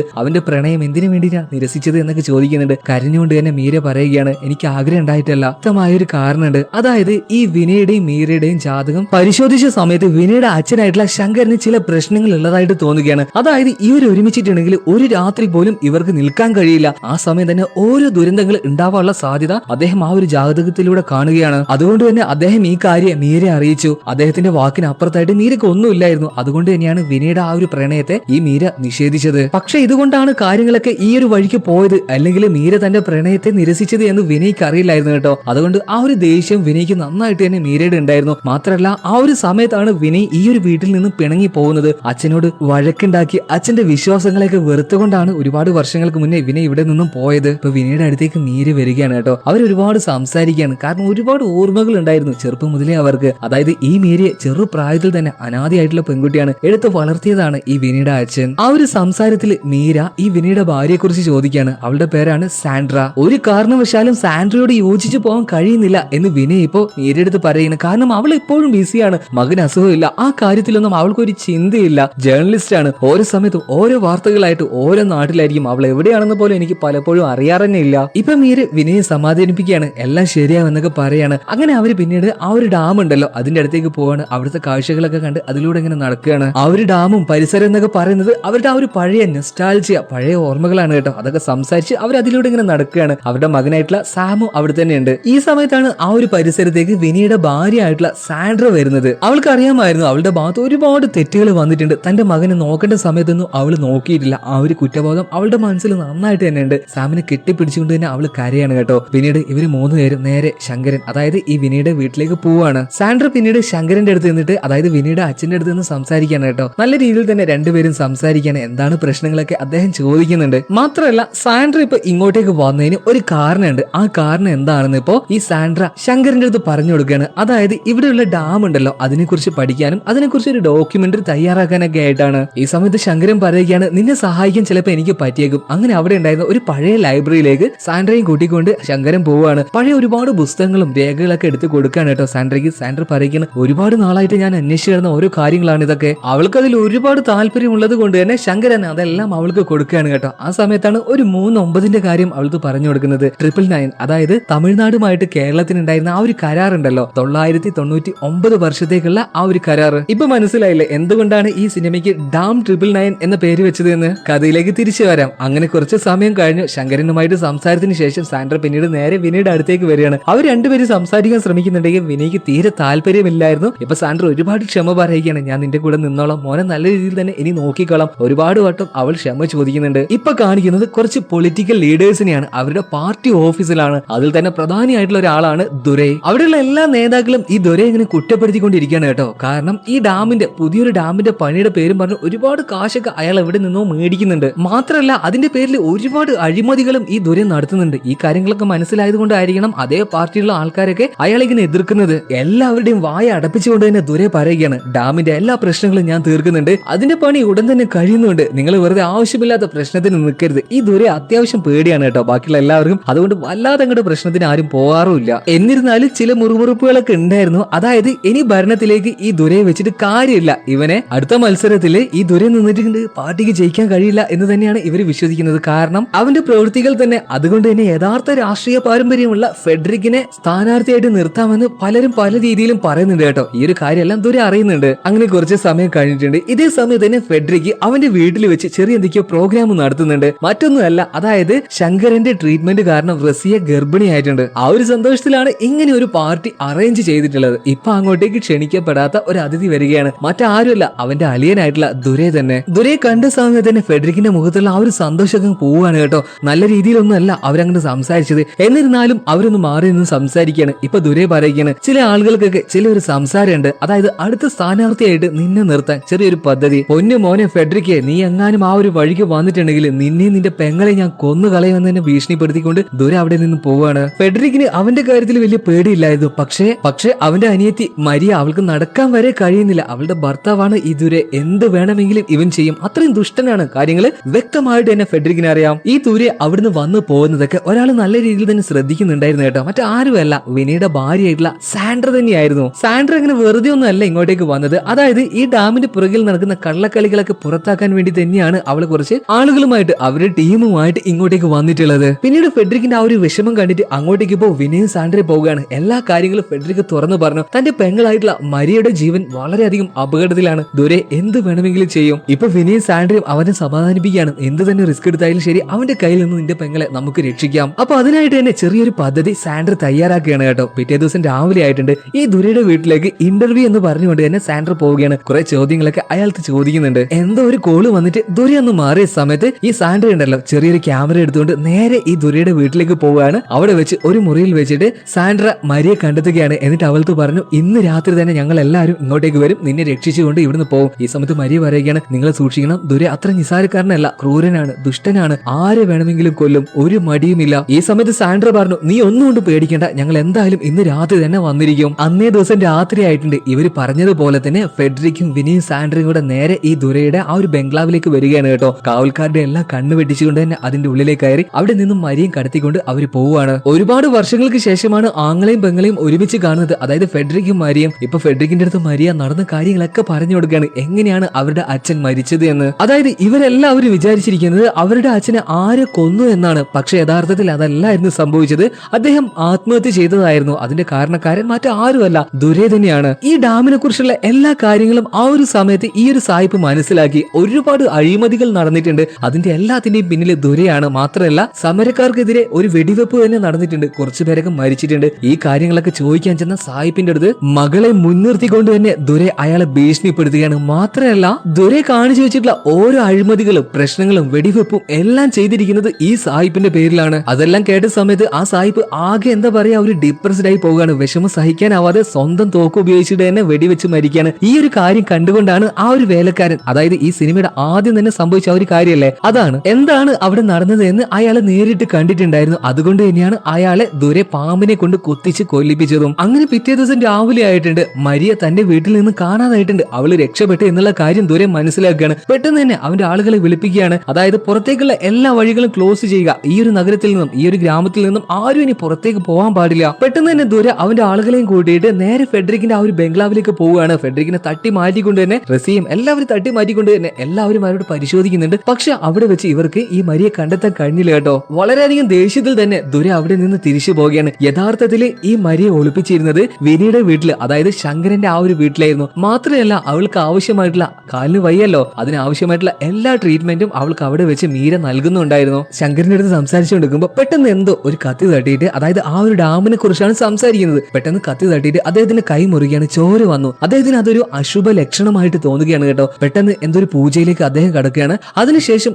അവന്റെ പ്രണയം എന്തിനു വേണ്ടിയിട്ടാണ് നിരസിച്ചത് എന്നൊക്കെ ചോദിക്കുന്നുണ്ട്. കരഞ്ഞുകൊണ്ട് തന്നെ മീര പറയുകയാണ് എനിക്ക് ആഗ്രഹം ഉണ്ടായിട്ടല്ല. വ്യക്തമായ ഒരു കാരണമുണ്ട്. അതായത് ഈ വിനയുടെയും മീരയുടെയും ജാതകം പരിശോധിച്ച സമയത്ത് വിനയുടെ അച്ഛനായിട്ടുള്ള ശങ്കരന് ചില പ്രശ്നങ്ങൾ ഉള്ളതായിട്ട് തോന്നുകയാണ്. അതായത് ഇവർ ഒരുമിച്ചിട്ടുണ്ടെങ്കിൽ ഒരു രാത്രി പോലും ഇവർക്ക് നിൽക്കാൻ കഴിയില്ല. ആ സമയം തന്നെ ഓരോ ദുരന്തങ്ങൾ ഉണ്ടാവാനുള്ള സാധ്യത അദ്ദേഹം ആ ഒരു ജാതകത്തിലൂടെ കാണുകയാണ്. അതുകൊണ്ട് തന്നെ അദ്ദേഹം ഈ കാര്യം മീരെ അറിയിച്ചു. അദ്ദേഹത്തിന്റെ വാക്കിന് അപ്പുറത്തായിട്ട് മീരക്ക് ഒന്നുമില്ലായിരുന്നു. അതുകൊണ്ട് തന്നെയാണ് വിനയുടെ ആ ഒരു പ്രണയത്തെ ഈ മീര നിഷേധിച്ചത്. പക്ഷെ ഇതുകൊണ്ടാണ് കാര്യങ്ങളൊക്കെ ഈ ഒരു വഴിക്ക് പോയത് അല്ലെങ്കിൽ മീര തന്റെ പ്രണയത്തെ നിരസിച്ചത് എന്ന് വിനയ്ക്ക് അറിയില്ലായിരുന്നു കേട്ടോ. അതുകൊണ്ട് ആ ഒരു ദേഷ്യം വിനയ്ക്ക് നന്നായിട്ട് തന്നെ മീരയുടെ ഉണ്ടായിരുന്നു. മാത്രമല്ല ആ ഒരു സമയത്താണ് വിനയ് ഈ ഒരു വീട്ടിൽ നിന്ന് പിണങ്ങി പോകുന്നത്. അച്ഛനോട് വഴക്കുണ്ടാക്കി അച്ഛന്റെ വിശ്വാസങ്ങളെയൊക്കെ വെറുത്തുകൊണ്ടാണ് ഒരുപാട് വർഷങ്ങൾക്ക് മുന്നേ വിനയ് ഇവിടെ നിന്നും പോയത്. ഇപ്പൊ വിനയുടെ അടുത്തേക്ക് മീര വരികയാണ് കേട്ടോ. അവർ ഒരുപാട് സംസാരിക്കുകയാണ്. കാരണം ഒരുപാട് ഓർമ്മകൾ ഉണ്ടായിരുന്നു ചെറുപ്പം മുതലേ അവർക്ക്. അതായത് ഈ മീരയെ ചെറുപ്രായത്തിൽ തന്നെ അനാദിയായിട്ടുള്ള പെൺകുട്ടിയാണ് എടുത്ത് വളർത്തിയതാണ് ഈ വിനയുടെ അച്ഛൻ. ആ ഒരു സംസാരത്തിൽ മീര ഈ വിനയുടെ ഭാര്യയെ കുറിച്ച് ചോദിക്കുകയാണ്. അവളുടെ പേരാണ് സാൻഡ്ര. ഒരു കാരണവശാലും സാൻഡ്രയോട് യോജിച്ചു പോകാൻ കഴിയുന്നില്ല എന്ന് വിനയ് ഇപ്പോ നേരിടത്ത് പറയുന്നു. കാരണം അവൾ ഇപ്പോഴും ബിസിയാണ് മകന് അസുഖമില്ല. ആ കാര്യത്തിലൊന്നും അവൾക്ക് ഒരു ചിന്തയില്ല. ജേർണലിസ്റ്റ് ആണ്. ഓരോ സമയത്തും ഓരോ വാർത്തകളായിട്ട് ഓരോ നാട്ടിലായിരിക്കും. അവൾ എവിടെയാണെന്ന് പോലും എനിക്ക് പലപ്പോഴും അറിയാറന്നെ ഇല്ല. ഇപ്പൊ മീര് വിനയെ സമാധാനിപ്പിക്കുകയാണ്. എല്ലാം ശരിയാവെന്നൊക്കെ പറയാണ്. അങ്ങനെ അവർ പിന്നീട് ആ ഒരു ഡാം ഉണ്ടല്ലോ അതിന്റെ അടുത്തേക്ക് പോവാണ്. അവിടുത്തെ കാഴ്ചകളൊക്കെ കണ്ട് അതിലൂടെ ഇങ്ങനെ നടക്കുകയാണ്. ആ ഒരു ഡാമും പരിസരം എന്നൊക്കെ പറയുന്നത് അവരുടെ ആ ഒരു പഴയ നെസ്റ്റാൾജിയ പഴയ ഓർമ്മകളാണ് കേട്ടോ. അതൊക്കെ സംസാരിച്ച് അവർ അതിലൂടെ ഇങ്ങനെ നടക്കുകയാണ്. അവരുടെ മകനായിട്ടുള്ള സാമു അവിടെ തന്നെയുണ്ട്. ഈ സമയത്താണ് ആ ഒരു പരിസരത്തേക്ക് വിനിയുടെ ഭാര്യ ആയിട്ടുള്ള സാൻഡ്ര വരുന്നത്. അവൾക്ക് അറിയാമായിരുന്നു അവളുടെ ഭാഗത്ത് ഒരുപാട് തെറ്റുകൾ വന്നിട്ടുണ്ട്. തന്റെ മകനെ നോക്കേണ്ട സമയത്തൊന്നും അവൾ നോക്കിയിട്ടില്ല. ആ ഒരു കുറ്റബോധം അവളുടെ മനസ്സിൽ നന്നായിട്ട് തന്നെ ഉണ്ട് സാമിനെ കെട്ടിപ്പിടിച്ചുകൊണ്ട് തന്നെ അവൾ കരയാണ് കേട്ടോ. പിന്നീട് ഇവർ മൂന്ന് പേരും നേരെ ശങ്കരൻ അതായത് ഈ വിനിയുടെ വീട്ടിലേക്ക് പോവാണ്. സാൻഡ്ര പിന്നീട് ശങ്കരന്റെ അടുത്ത് നിന്നിട്ട് അതായത് വിനിയുടെ അച്ഛന്റെ അടുത്ത് നിന്ന് സംസാരിക്കാണ് കേട്ടോ. നല്ല രീതിയിൽ തന്നെ രണ്ടുപേരും സംസാരിക്കാൻ എന്താണ് പ്രശ്നങ്ങളൊക്കെ അദ്ദേഹം ചോദിക്കുന്നുണ്ട്. മാത്രമല്ല സാൻഡ്ര ഇപ്പൊ ഇങ്ങോട്ടേക്ക് വന്നതിന് ഒരു കാരണമുണ്ട്. ആ കാരണം എന്താണെന്ന് ഇപ്പോ ഈ സാൻഡ്ര ശങ്കരന്റെ അടുത്ത് പറഞ്ഞു കൊടുക്കുകയാണ്. അതായത് ഇവിടെയുള്ള ഡാം ഉണ്ടല്ലോ അതിനെക്കുറിച്ച് പഠിക്കാനും അതിനെക്കുറിച്ച് ഒരു ഡോക്യുമെന്ററി തയ്യാറാക്കാനൊക്കെ ആയിട്ടാണ്. ഈ സമയത്ത് ശങ്കരൻ പറയുകയാണ് നിന്നെ സഹായിക്കാൻ ചിലപ്പോൾ എനിക്ക് പറ്റിയേക്കും. അങ്ങനെ അവിടെ ഉണ്ടായിരുന്ന ഒരു പഴയ ലൈബ്രറിയിലേക്ക് സാൻഡ്രയും കൂട്ടിക്കൊണ്ട് ശങ്കരൻ പോവുകയാണ്. പഴയ ഒരുപാട് പുസ്തകങ്ങളും രേഖകളൊക്കെ എടുത്ത് കൊടുക്കുകയാണ് കേട്ടോ സാൻഡ്രയ്ക്ക്. സാൻഡ്ര പറയുകയാണ് ഒരുപാട് നാളായിട്ട് ഞാൻ അന്വേഷിച്ചു കിടന്ന ഓരോ കാര്യങ്ങളാണ് ഇതൊക്കെ. അവൾക്ക് അതിൽ ഒരുപാട് താല്പര്യമുള്ളത് കൊണ്ട് തന്നെ ശങ്കരൻ അതെല്ലാം അവൾക്ക് കൊടുക്കുകയാണ് കേട്ടോ. ആ സമയത്താണ് ഒരു മൂന്ന് ഒമ്പതിന്റെ കാര്യം അവൾക്ക് പറഞ്ഞു കൊടുക്കുന്നത്. ട്രിപ്പിൾ നയൻ അതായത് തമിഴ്നാടുമായിട്ട് കേരളത്തിനുണ്ടായിരുന്ന ആ ഒരു കരാർ ഉണ്ടല്ലോ തൊള്ളായിരത്തി തൊണ്ണൂറ്റി ഒമ്പത് വർഷത്തേക്കുള്ള ആ ഒരു കരാർ ഇപ്പൊ മനസ്സിലായില്ലേ എന്തുകൊണ്ടാണ് ഈ സിനിമയ്ക്ക് ഡാം ട്രിപ്പിൾ നയൻ എന്ന പേര് വെച്ചത് എന്ന്? കഥയിലേക്ക് തിരിച്ചു വരാം. അങ്ങനെ കുറച്ച് സമയം കഴിഞ്ഞു. ശങ്കരനുമായിട്ട് സംസാരത്തിന് ശേഷം സാൻഡ്ര പിന്നീട് നേരെ വിനയുടെ അടുത്തേക്ക് വരികയാണ്. അവർ രണ്ടുപേരും സംസാരിക്കാൻ ശ്രമിക്കുന്നുണ്ടെങ്കിൽ വിനയ്ക്ക് തീരെ താല്പര്യമില്ലായിരുന്നു. ഇപ്പൊ സാൻഡ്ര ഒരുപാട് ക്ഷമ പറയുകയാണ്. ഞാൻ നിന്റെ കൂടെ നിന്നോളാം. മോനെ നല്ല രീതിയിൽ തന്നെ ഇനി നോക്കിക്കോളാം. ഒരുപാട് വട്ടം അവൾ ക്ഷമ ചോദിക്കുന്നുണ്ട്. ഇപ്പൊ കാണിക്കുന്നത് കുറച്ച് പൊളിറ്റിക്കൽ ലീഡേഴ്സിനെയാണ് അവരുടെ പാർട്ടി ഓഫീസിലാണ് അതിൽ തന്നെ പ്രധാനിയായിട്ടുള്ള ഒരാളാണ് ദുരൈ. അവിടെയുള്ള എല്ലാ നേതാക്കളും ഈ ദുരൈ ഇങ്ങനെ കുറ്റപ്പെടുത്തിക്കൊണ്ടിരിക്കുകയാണ് കേട്ടോ. കാരണം ഈ ഡാമിന്റെ പുതിയൊരു ഡാമിന്റെ പണിയുടെ പേരും പറഞ്ഞ് ഒരുപാട് കാശൊക്കെ അയാൾ എവിടെ നിന്നോ മേടിക്കുന്നുണ്ട്. മാത്രമല്ല അതിന്റെ പേരിൽ ഒരുപാട് അഴിമതികളും ഈ ദുരൈ നടത്തുന്നുണ്ട്. ഈ കാര്യങ്ങളൊക്കെ മനസ്സിലായത് കൊണ്ടായിരിക്കണം അതേ പാർട്ടിയിലുള്ള ആൾക്കാരൊക്കെ അയാളെ ഇങ്ങനെ എതിർക്കുന്നത്. എല്ലാവരുടെയും വായ അടപ്പിച്ചുകൊണ്ട് തന്നെ ദുരൈ പറയുകയാണ്. ഡാമിന്റെ എല്ലാ പ്രശ്നങ്ങളും ഞാൻ തീർക്കുന്നുണ്ട്. അതിന്റെ പണി ഉടൻ തന്നെ കഴിയുന്നുണ്ട്. നിങ്ങൾ വെറുതെ ആവശ്യമില്ലാത്ത പ്രശ്നത്തിന് നിൽക്കരുത്. ഈ ദുരൈ അത്യാവശ്യം പേടിയാണ് കേട്ടോ ബാക്കിയുള്ള എല്ലാവർക്കും. അതുകൊണ്ട് വല്ലാതെ അങ്ങോട്ട് പ്രശ്നത്തിന് ആരും പോകാറുമില്ല. എന്നിരുന്നാലും ചില മുറിമുറുപ്പുകളൊക്കെ ഉണ്ടായിരുന്നു. അതായത് ഇനി ഭരണത്തിലേക്ക് ഈ ദുരയെ വെച്ചിട്ട് കാര്യമില്ല. ഇവനെ അടുത്ത മത്സരത്തിൽ ഈ ദുര നിന്നിട്ടുണ്ട് പാർട്ടിക്ക് ജയിക്കാൻ കഴിയില്ല എന്ന് തന്നെയാണ് ഇവർ വിശ്വസിക്കുന്നത്. കാരണം അവന്റെ പ്രവൃത്തികൾ തന്നെ അതുകൊണ്ട് തന്നെ യഥാർത്ഥ രാഷ്ട്രീയ പാരമ്പര്യമുള്ള ഫെഡറിക്കിനെ സ്ഥാനാർത്ഥിയായിട്ട് നിർത്താമെന്ന് പലരും പല രീതിയിലും പറയുന്നുണ്ട് കേട്ടോ. ഈ ഒരു കാര്യമെല്ലാം ദുരെ അറിയുന്നുണ്ട്. അങ്ങനെ കുറച്ച് സമയം കഴിഞ്ഞിട്ടുണ്ട്. ഇതേ സമയത്ത് തന്നെ ഫെഡറിക്ക് അവന്റെ വീട്ടിൽ വെച്ച് ചെറിയ എന്തൊക്കെയോ പ്രോഗ്രാം നടത്തുന്നുണ്ട്. മറ്റൊന്നുമല്ല അതായത് ശങ്കരന്റെ ട്രീറ്റ്മെന്റ് കാരണം റസിയ ഗർഭിണിയായിട്ടുണ്ട്. ആ ഒരു സന്തോഷത്തിലാണ് ഇങ്ങനെ ഒരു പാർട്ടി അറേഞ്ച് ചെയ്തിട്ടുള്ളത്. ഇപ്പൊ അങ്ങോട്ടേക്ക് ക്ഷണിക്കപ്പെടാത്ത ഒരു അതിഥി വരികയാണ്. മറ്റാരുമല്ല അവന്റെ അലിയനായിട്ടുള്ള ദുരേ തന്നെ. ദുരേ കണ്ട സമയത്ത് തന്നെ ഫെഡറിക്കിന്റെ മുഖത്തുള്ള ആ ഒരു സന്തോഷമൊക്കെ പോവുകയാണ് കേട്ടോ. നല്ല രീതിയിലൊന്നുമല്ല അവരങ്ങനെ സംസാരിച്ചത്. എന്നിരുന്നാലും അവരൊന്ന് മാറി നിന്ന് സംസാരിക്കുകയാണ്. ഇപ്പൊ ദുരേ പറയുകയാണ് ചില ആളുകൾക്കൊക്കെ ചില ഒരു സംസാരമുണ്ട്. അതായത് അടുത്ത സ്ഥാനാർത്ഥിയായിട്ട് നിന്നെ നിർത്താൻ ചെറിയൊരു പദ്ധതി. പൊന്നു മോനെ ഫെഡറിക്ക് നീ എങ്ങാനും ആ ഒരു വഴിക്ക് വന്നിട്ടുണ്ടെങ്കിൽ നിന്നെ നിന്നെ നിന്റെ പെങ്ങളെ ഞാൻ കൊന്നു കളയുമെന്ന് തന്നെ ഭീഷണിപ്പെടുത്തിക്കൊണ്ട് ദുര അവിടെ നിന്ന് പോവാണ്. ഫെഡറിക്കിന് അവന്റെ കാര്യത്തിൽ വലിയ പേടിയില്ലായിരുന്നു. പക്ഷേ പക്ഷേ അവന്റെ അനിയത്തി മരിയ അവൾക്ക് നടക്കാൻ വരെ കഴിയുന്നില്ല. അവളുടെ ഭർത്താവാണ് ദുരെ. എന്ത് വേണമെങ്കിലും ഇവൻ ചെയ്യും. അത്രയും ദുഷ്ടനാണ്. കാര്യങ്ങൾ വ്യക്തമായിട്ട് തന്നെ ഫെഡറിക്കിന് അറിയാം. ഈ ദൂരെ അവിടുന്ന് വന്നു പോകുന്നതൊക്കെ ഒരാൾ നല്ല രീതിയിൽ തന്നെ ശ്രദ്ധിക്കുന്നുണ്ടായിരുന്നു കേട്ടോ. മറ്റാരുമല്ല. വിനയുടെ ഭാര്യയായിട്ടുള്ള സാൻഡ്ര തന്നെയായിരുന്നു. സാൻഡ്ര അങ്ങനെ വെറുതെ ഒന്നും അല്ല ഇങ്ങോട്ടേക്ക് വന്നത്. അതായത് ഈ ഡാമിന്റെ പുറകിൽ നടക്കുന്ന കള്ളക്കളികളൊക്കെ പുറത്താക്കാൻ വേണ്ടി തന്നെയാണ് അവൾ കുറച്ച് ആളുകളുമായിട്ട് അവരുടെ ടീമുമായിട്ട് ഇങ്ങോട്ടേക്ക് വന്നിട്ടുള്ളത്. പിന്നീട് ഫെഡറിക്കിന്റെ ആ ഒരു വിഷമം കണ്ടിട്ട് അങ്ങോട്ടേക്ക് ഇപ്പോൾ വിനയും സാൻഡ്രി പോവുകയാണ്. എല്ലാ കാര്യങ്ങളും ഫെഡറിക്ക് തുറന്നു പറഞ്ഞു. തന്റെ പെങ്ങളായിട്ടുള്ള മരിയയുടെ ജീവൻ വളരെയധികം അപകടത്തിലാണ്. ദുരെ എന്ത് വേണമെങ്കിലും ചെയ്യും. ഇപ്പൊ വിനയും സാൻഡ്രിയും അവനെ സമാധാനിപ്പിക്കുകയാണ്. എന്ത് തന്നെ റിസ്ക് എടുത്തായാലും ശരി അവന്റെ കയ്യിൽ നിന്ന് നിന്റെ പെങ്ങളെ നമുക്ക് രക്ഷിക്കാം. അപ്പൊ അതിനായിട്ട് തന്നെ ചെറിയൊരു പദ്ധതി സാൻഡ്ര തയ്യാറാക്കുകയാണ് കേട്ടോ. പിറ്റേ ദിവസം രാവിലെ ആയിട്ടുണ്ട്. ഈ ദുരയുടെ വീട്ടിലേക്ക് ഇന്റർവ്യൂ എന്ന് പറഞ്ഞുകൊണ്ട് തന്നെ സാൻഡ്ര പോവുകയാണ്. കുറെ ചോദ്യങ്ങളൊക്കെ അയാൾക്ക് ചോദിക്കുന്നുണ്ട്. എന്തോ ഒരു കോൾ വന്നിട്ട് ദുര ഒന്ന് മാറിയ സമയത്ത് ഈ സാൻഡ്ര ഉണ്ടല്ലോ ചെറിയൊരു ക്യാമറ എടുത്തുകൊണ്ട് നേരെ ഈ ദുരയുടെ വീട്ടിലേക്ക് പോവുകയാണ്. അവിടെ വെച്ച് ഒരു മുറിയിൽ വെച്ചിട്ട് സാൻഡ്ര മരിയെ കണ്ടെത്തുകയാണ് എന്നിട്ട് അവൾക്ക് പറഞ്ഞു ഇന്ന് രാത്രി തന്നെ ഞങ്ങൾ എല്ലാവരും ഇങ്ങോട്ടേക്ക് വരും. നിന്നെ രക്ഷിച്ചുകൊണ്ട് ഇവിടുന്ന് പോകും ഈ സമയത്ത് മരിയ പറയുകയാണ് നിങ്ങളെ സൂക്ഷിക്കണം. ദുര അത്ര നിസാരക്കാരനല്ല ക്രൂരനാണ് ദുഷ്ടനാണ്. ആരെ വേണമെങ്കിലും കൊല്ലും. ഒരു മടിയുമില്ല. ഈ സമയത്ത് സാൻഡ്ര പറഞ്ഞു നീ ഒന്നും കൊണ്ട് പേടിക്കേണ്ട. ഞങ്ങൾ എന്തായാലും ഇന്ന് രാത്രി തന്നെ വന്നിരിക്കും. അന്നേ ദിവസം രാത്രി ആയിട്ടുണ്ട്. ഇവർ പറഞ്ഞതുപോലെ തന്നെ ഫെഡറിക്കും വിനിയും സാൻഡ്രയും കൂടെ നേരെ ഈ ദുരയുടെ ആ ഒരു ബംഗ്ലാവിലേക്ക് വരികയാണ് കേട്ടോ. കാവൽക്കാരുടെ എല്ലാ കണ്ണു വെട്ടിച്ചുകൊണ്ട് തന്നെ അതിന്റെ ഉള്ളിലേക്ക് കയറി അവിടെ നിന്നും മരിയും കടത്തിക്കൊണ്ട് അവർ പോവുകയാണ്. ഒരുപാട് വർഷങ്ങൾക്ക് ശേഷമാണ് ആങ്ങളെയും പെങ്ങളെയും ഒരുമിച്ച് കാണുന്നത്. അതായത് ഫെഡറിക്കും മരിയും ഇപ്പൊ ഫെഡറിക്കിന്റെ അടുത്ത് മരിയ നടന്ന കാര്യങ്ങളൊക്കെ പറഞ്ഞു കൊടുക്കുകയാണ്. എങ്ങനെയാണ് അവരുടെ അച്ഛൻ മരിച്ചത് എന്ന്. അതായത് ഇവരെല്ലാവരും വിചാരിച്ചിരിക്കുന്നത് അവരുടെ അച്ഛനെ ആര് കൊന്നു എന്നാണ്. പക്ഷെ യഥാർത്ഥത്തിൽ അതല്ലായിരുന്നു സംഭവിച്ചത്. അദ്ദേഹം ആത്മഹത്യ ചെയ്തതായിരുന്നു. അതിന്റെ കാരണക്കാരൻ മറ്റാരുമല്ല ദുരേ തന്നെയാണ്. ഈ ഡാമിനെ കുറിച്ചുള്ള എല്ലാ കാര്യങ്ങളും ആ ഒരു സമയത്ത് ഈ ഒരു സായിപ്പ് മനസ്സിലാക്കി. ഒരുപാട് അഴിമതികൾ നടന്നിട്ടുണ്ട്. അതിന്റെ എല്ലാത്തിന്റെയും പിന്നിൽ ദുരയാണ് മാത്രമല്ല സമരക്കാർക്കെതിരെ ഒരു വെടിവെപ്പ് തന്നെ നടന്നിട്ടുണ്ട്. കുറച്ചു പേരൊക്കെ മരിച്ചിട്ടുണ്ട്. ഈ കാര്യങ്ങളൊക്കെ ചോദിക്കാൻ ചെന്ന സായിപ്പിന്റെ അടുത്ത് മകളെ മുൻനിർത്തിക്കൊണ്ട് തന്നെ ദുരെ അയാളെ ഭീഷണിപ്പെടുത്തുകയാണ്. മാത്രമല്ല ദുരെ കാണിച്ചു വെച്ചിട്ടുള്ള ഓരോ അഴിമതികളും പ്രശ്നങ്ങളും വെടിവെപ്പും എല്ലാം ചെയ്തിരിക്കുന്നത് ഈ സായിപ്പിന്റെ പേരിലാണ്. അതെല്ലാം കേട്ട സമയത്ത് ആ സായിപ്പ് ആകെ എന്താ പറയാ ഒരു ഡിപ്രസ്ഡ് ആയി പോവുകയാണ്. വിഷമം സഹിക്കാനാവാതെ സ്വന്തം തോക്ക് ഉപയോഗിച്ചിട്ട് തന്നെ വെടിവെച്ച് മരിക്കുകയാണ്. ഈ ഒരു കാര്യം കണ്ടുകൊണ്ടാണ് ആ ഒരു വേലക്കാരൻ അതായത് ഈ സിനിമയുടെ ആദ്യം തന്നെ സംഭവിച്ച ഒരു കാര്യമല്ലേ? അതാണ്. എന്താണ് അവിടെ നടന്നത് എന്ന് അയാൾ നേരിട്ട് കണ്ടിട്ടുണ്ടായിരുന്നു. അതുകൊണ്ട് തന്നെയാണ് അയാളെ ദൂരെ പാമ്പിനെ കൊണ്ട് കൊത്തിച്ച് കൊല്ലിപ്പിച്ചതും. അങ്ങനെ പിറ്റേ ദിവസം രാവിലെ ആയിട്ടുണ്ട്. മരിയ തന്റെ വീട്ടിൽ നിന്ന് കാണാതായിട്ടുണ്ട്. അവൾ രക്ഷപ്പെട്ടു എന്നുള്ള കാര്യം ദൂരെ മനസ്സിലാക്കുകയാണ്. പെട്ടെന്ന് തന്നെ അവന്റെ ആളുകളെ വിളിപ്പിക്കുകയാണ്. അതായത് പുറത്തേക്കുള്ള എല്ലാ വഴികളും ക്ലോസ് ചെയ്യുക. ഈ ഒരു നഗരത്തിൽ നിന്നും ഈ ഒരു ഗ്രാമത്തിൽ നിന്നും ആരും ഇനി പുറത്തേക്ക് പോകാൻ പാടില്ല. പെട്ടെന്ന് തന്നെ ദൂരെ അവന്റെ ആളുകളെയും കൂട്ടിയിട്ട് നേരെ ഫെഡറിക്കിന്റെ ആ ഒരു ബംഗ്ലാവിലേക്ക് പോവുകയാണ്. ഫെഡറിക്കിനെ തട്ടി മാറ്റിക്കൊണ്ട് തന്നെ റസിയും എല്ലാവരും തട്ടി മാറ്റിക്കൊണ്ട് തന്നെ എല്ലാവരും അവരോട് പരിശോധിക്കുന്നുണ്ട്. പക്ഷെ അവിടെ വെച്ച് ഇവർക്ക് ഈ മരിയെ കണ്ടെത്താൻ കഴിഞ്ഞില്ല കേട്ടോ. വളരെയധികം ദേഷ്യത്തിൽ തന്നെ ദുര അവിടെ നിന്ന് തിരിച്ചു പോവുകയാണ്. യഥാർത്ഥത്തിൽ ഈ മരിയെ ഒളിപ്പിച്ചിരുന്നത് വിനിയുടെ വീട്ടിൽ അതായത് ശങ്കരന്റെ ആ ഒരു വീട്ടിലായിരുന്നു. മാത്രമല്ല അവൾക്ക് ആവശ്യമായിട്ടുള്ള കാലിന് വയ്യല്ലോ അതിനാവശ്യമായിട്ടുള്ള എല്ലാ ട്രീറ്റ്മെന്റും അവൾക്ക് അവിടെ വെച്ച് മീര നൽകുന്നുണ്ടായിരുന്നു. ശങ്കരന്റെ അടുത്ത് സംസാരിച്ചു സംസാരിച്ചുകൊണ്ടിരിക്കുമ്പോൾ പെട്ടെന്ന് എന്തോ ഒരു കത്തി തട്ടിയിട്ട് അതായത് ആ ഒരു ഡാമിനെ കുറിച്ചാണ് സംസാരിക്കുന്നത്. പെട്ടെന്ന് കത്തി തട്ടിയിട്ട് അദ്ദേഹത്തിന്റെ കൈ മുറുകയാണ് ചോര വന്നു. അദ്ദേഹത്തിന് അതൊരു അശുഭ ലക്ഷണമായിട്ട് തോന്നുകയാണ് കേട്ടോ. പെട്ടെന്ന് എന്തൊരു പൂജയിലേക്ക് അദ്ദേഹം കടക്കുകയാണ്. അതിനുശേഷം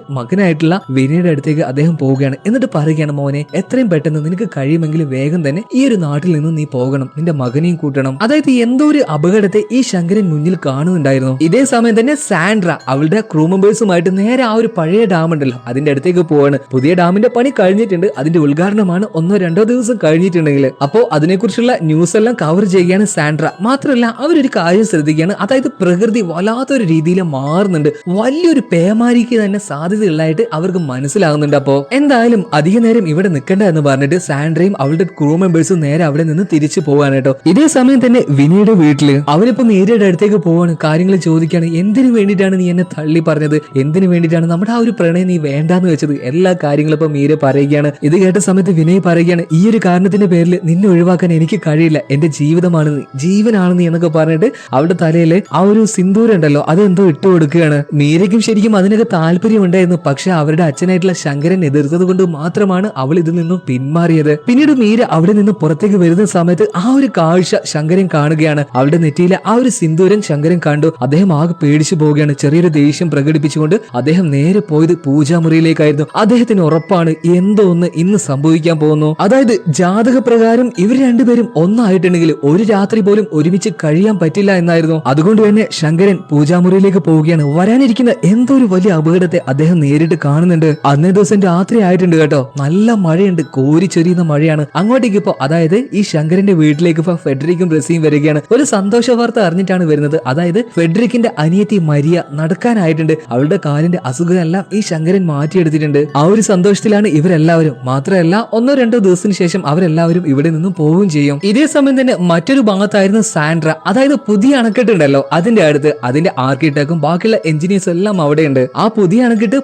മകനായിട്ടുള്ള വിനയുടെ അടുത്തേക്ക് അദ്ദേഹം പോവുകയാണ്. എന്നിട്ട് പറയുകയാണ് മോനെ എത്രയും പെട്ടെന്ന് നിനക്ക് കഴിയുമെങ്കിൽ വേഗം തന്നെ ഈ ഒരു നാട്ടിൽ നിന്ന് നീ പോകണം. നിന്റെ മകനെയും കൂട്ടണം. അതായത് എന്തോ ഒരു അപകടത്തെ ഈ ശങ്കരൻ മുന്നിൽ കാണുന്നുണ്ടായിരുന്നു. ഇതേ സമയം തന്നെ സാൻഡ്ര അവളുടെ ക്രൂ മെമ്പേഴ്സുമായിട്ട് നേരെ ആ ഒരു പഴയ ഡാം ഉണ്ടല്ലോ അതിന്റെ അടുത്തേക്ക് പോവാണ്. പുതിയ ഡാമിന്റെ പണി കഴിഞ്ഞിട്ടുണ്ട്. അതിന്റെ ഉദ്ഘാടനമാണ് ഒന്നോ രണ്ടോ ദിവസം കഴിഞ്ഞിട്ടുണ്ടെങ്കിൽ. അപ്പോ അതിനെക്കുറിച്ചുള്ള ന്യൂസ് എല്ലാം കവർ ചെയ്യുകയാണ് സാൻഡ്ര. മാത്രമല്ല അവരൊരു കാര്യം ശ്രദ്ധിക്കുകയാണ്. അതായത് പ്രകൃതി വല്ലാത്തൊരു രീതിയിൽ മാറുന്നുണ്ട്. വലിയൊരു പേമാരിക്ക് തന്നെ സാധ്യതയുള്ളതായിട്ട് അവർക്ക് മനസ്സിലാകുന്നുണ്ട് അപ്പോ. എന്തായാലും അധിക നേരം ഇവിടെ നിൽക്കണ്ട എന്ന് പറഞ്ഞിട്ട് സാൻഡ്രയും അവളുടെ ക്രൂ മെമ്പേഴ്സും നേരെ അവിടെ നിന്ന് തിരിച്ചു പോവാണ് കേട്ടോ. ഇതേ സമയം തന്നെ വിനിയുടെ വീട്ടിൽ അവനിപ്പോ നേരിയുടെ അടുത്തേക്ക് പോവാണ്. കാര്യങ്ങൾ ചോദിക്കാണ്. എന്തിനു വേണ്ടിയിട്ടാണ് നീ എന്നെ തള്ളി പറഞ്ഞത്? എന്തിനു വേണ്ടിയിട്ടാണ് നമ്മുടെ ആ ഒരു പ്രണയം നീ വേണ്ടാന്ന് വെച്ചത്? എല്ലാ കാര്യങ്ങളും ഇപ്പൊ മീര പറയുകയാണ്. ഇത് കേട്ട സമയത്ത് വിനയ് പറയുകയാണ് ഈ ഒരു കാരണത്തിന്റെ പേരിൽ നിന്നെ ഒഴിവാക്കാൻ എനിക്ക് കഴിയില്ല. എന്റെ ജീവിതമാണ് നീ ജീവനാണ് നീ എന്നൊക്കെ പറഞ്ഞിട്ട് അവളുടെ തലയിൽ ആ ഒരു സിന്ദൂരം ഉണ്ടല്ലോ അതെന്തോ ഇട്ട് കൊടുക്കുകയാണ്. മീരയ്ക്കും ശരിക്കും അതിനൊക്കെ താല്പര്യം ഉണ്ടായിരുന്നു പക്ഷെ അവരുടെ അച്ഛനായിട്ടുള്ള ശങ്കരൻ എതിർത്തത് കൊണ്ട് മാത്രമാണ് അവൾ ഇതിൽ നിന്നും പിന്മാറിയത്. പിന്നീട് മീര അവിടെ നിന്ന് പുറത്തേക്ക് വരുന്ന സമയത്ത് ആ ഒരു കാഴ്ച ശങ്കരൻ കാണുകയാണ്. അവളുടെ നെറ്റിയിലെ ആ ഒരു സിന്ദൂരം ശങ്കരൻ കണ്ടു. അദ്ദേഹം ആകെ പേടിച്ചു പോവുകയാണ്. ചെറിയൊരു ദേഷ്യം പ്രകടിപ്പിച്ചുകൊണ്ട് അദ്ദേഹം നേരെ പോയത് പൂജാമുറിയിലേക്കായിരുന്നു. അദ്ദേഹത്തിന് ഉറപ്പാണ് എന്തോ ഒന്ന് ഇന്ന് സംഭവിക്കാൻ പോകുന്നു. അതായത് ജാതക പ്രകാരം ഇവർ രണ്ടുപേരും ഒന്നായിട്ടുണ്ടെങ്കിൽ ഒരു രാത്രി പോലും ഒരുമിച്ച് കഴിയാൻ പറ്റില്ല എന്നായിരുന്നു. അതുകൊണ്ട് തന്നെ ശങ്കരൻ പൂജാമുറിയിലേക്ക് പോവുകയാണ്. വരാനിരിക്കുന്ന എന്തോ ഒരു വലിയ അപകടത്തെ അദ്ദേഹം നേരിട്ട് കാണുന്നുണ്ട്. അന്നേ ദിവസം രാത്രി ആയിട്ടുണ്ട് കേട്ടോ. നല്ല മഴയുണ്ട്. കോരി ചൊരിയുന്ന മഴയാണ്. അങ്ങോട്ടേക്ക് ഇപ്പോ അതായത് ഈ ശങ്കരന്റെ വീട്ടിലേക്ക് ഇപ്പൊ ഫെഡറിക്കും ബ്രസീം വരികയാണ്. ഒരു സന്തോഷ വാർത്ത അറിഞ്ഞിട്ടാണ് വരുന്നത്. അതായത് ഫെഡറിക്കിന്റെ അനിയത്തി മരിയ നടക്കാനായിട്ടുണ്ട്. അവളുടെ കാലിന്റെ അസുഖമെല്ലാം ഈ ശങ്കരൻ മാറ്റിയെടുത്തിട്ടുണ്ട്. ആ ഒരു സന്തോഷത്തിലാണ് ഇവരെല്ലാവരും. മാത്രമല്ല ഒന്നോ രണ്ടോ ദിവസത്തിന് ശേഷം അവരെല്ലാവരും ഇവിടെ നിന്നും പോവുകയും ചെയ്യും. ഇതേ സമയം തന്നെ മറ്റൊരു ഭാഗത്തായിരുന്നു സാൻഡ്ര. അതായത് പുതിയ അണക്കെട്ടുണ്ടല്ലോ അതിന്റെ അടുത്ത്. അതിന്റെ ആർക്കിടെക്കും ബാക്കിയുള്ള എഞ്ചിനീയേഴ്സ് എല്ലാം അവിടെയുണ്ട്. ആ പുതിയ അണക്കെട്ട്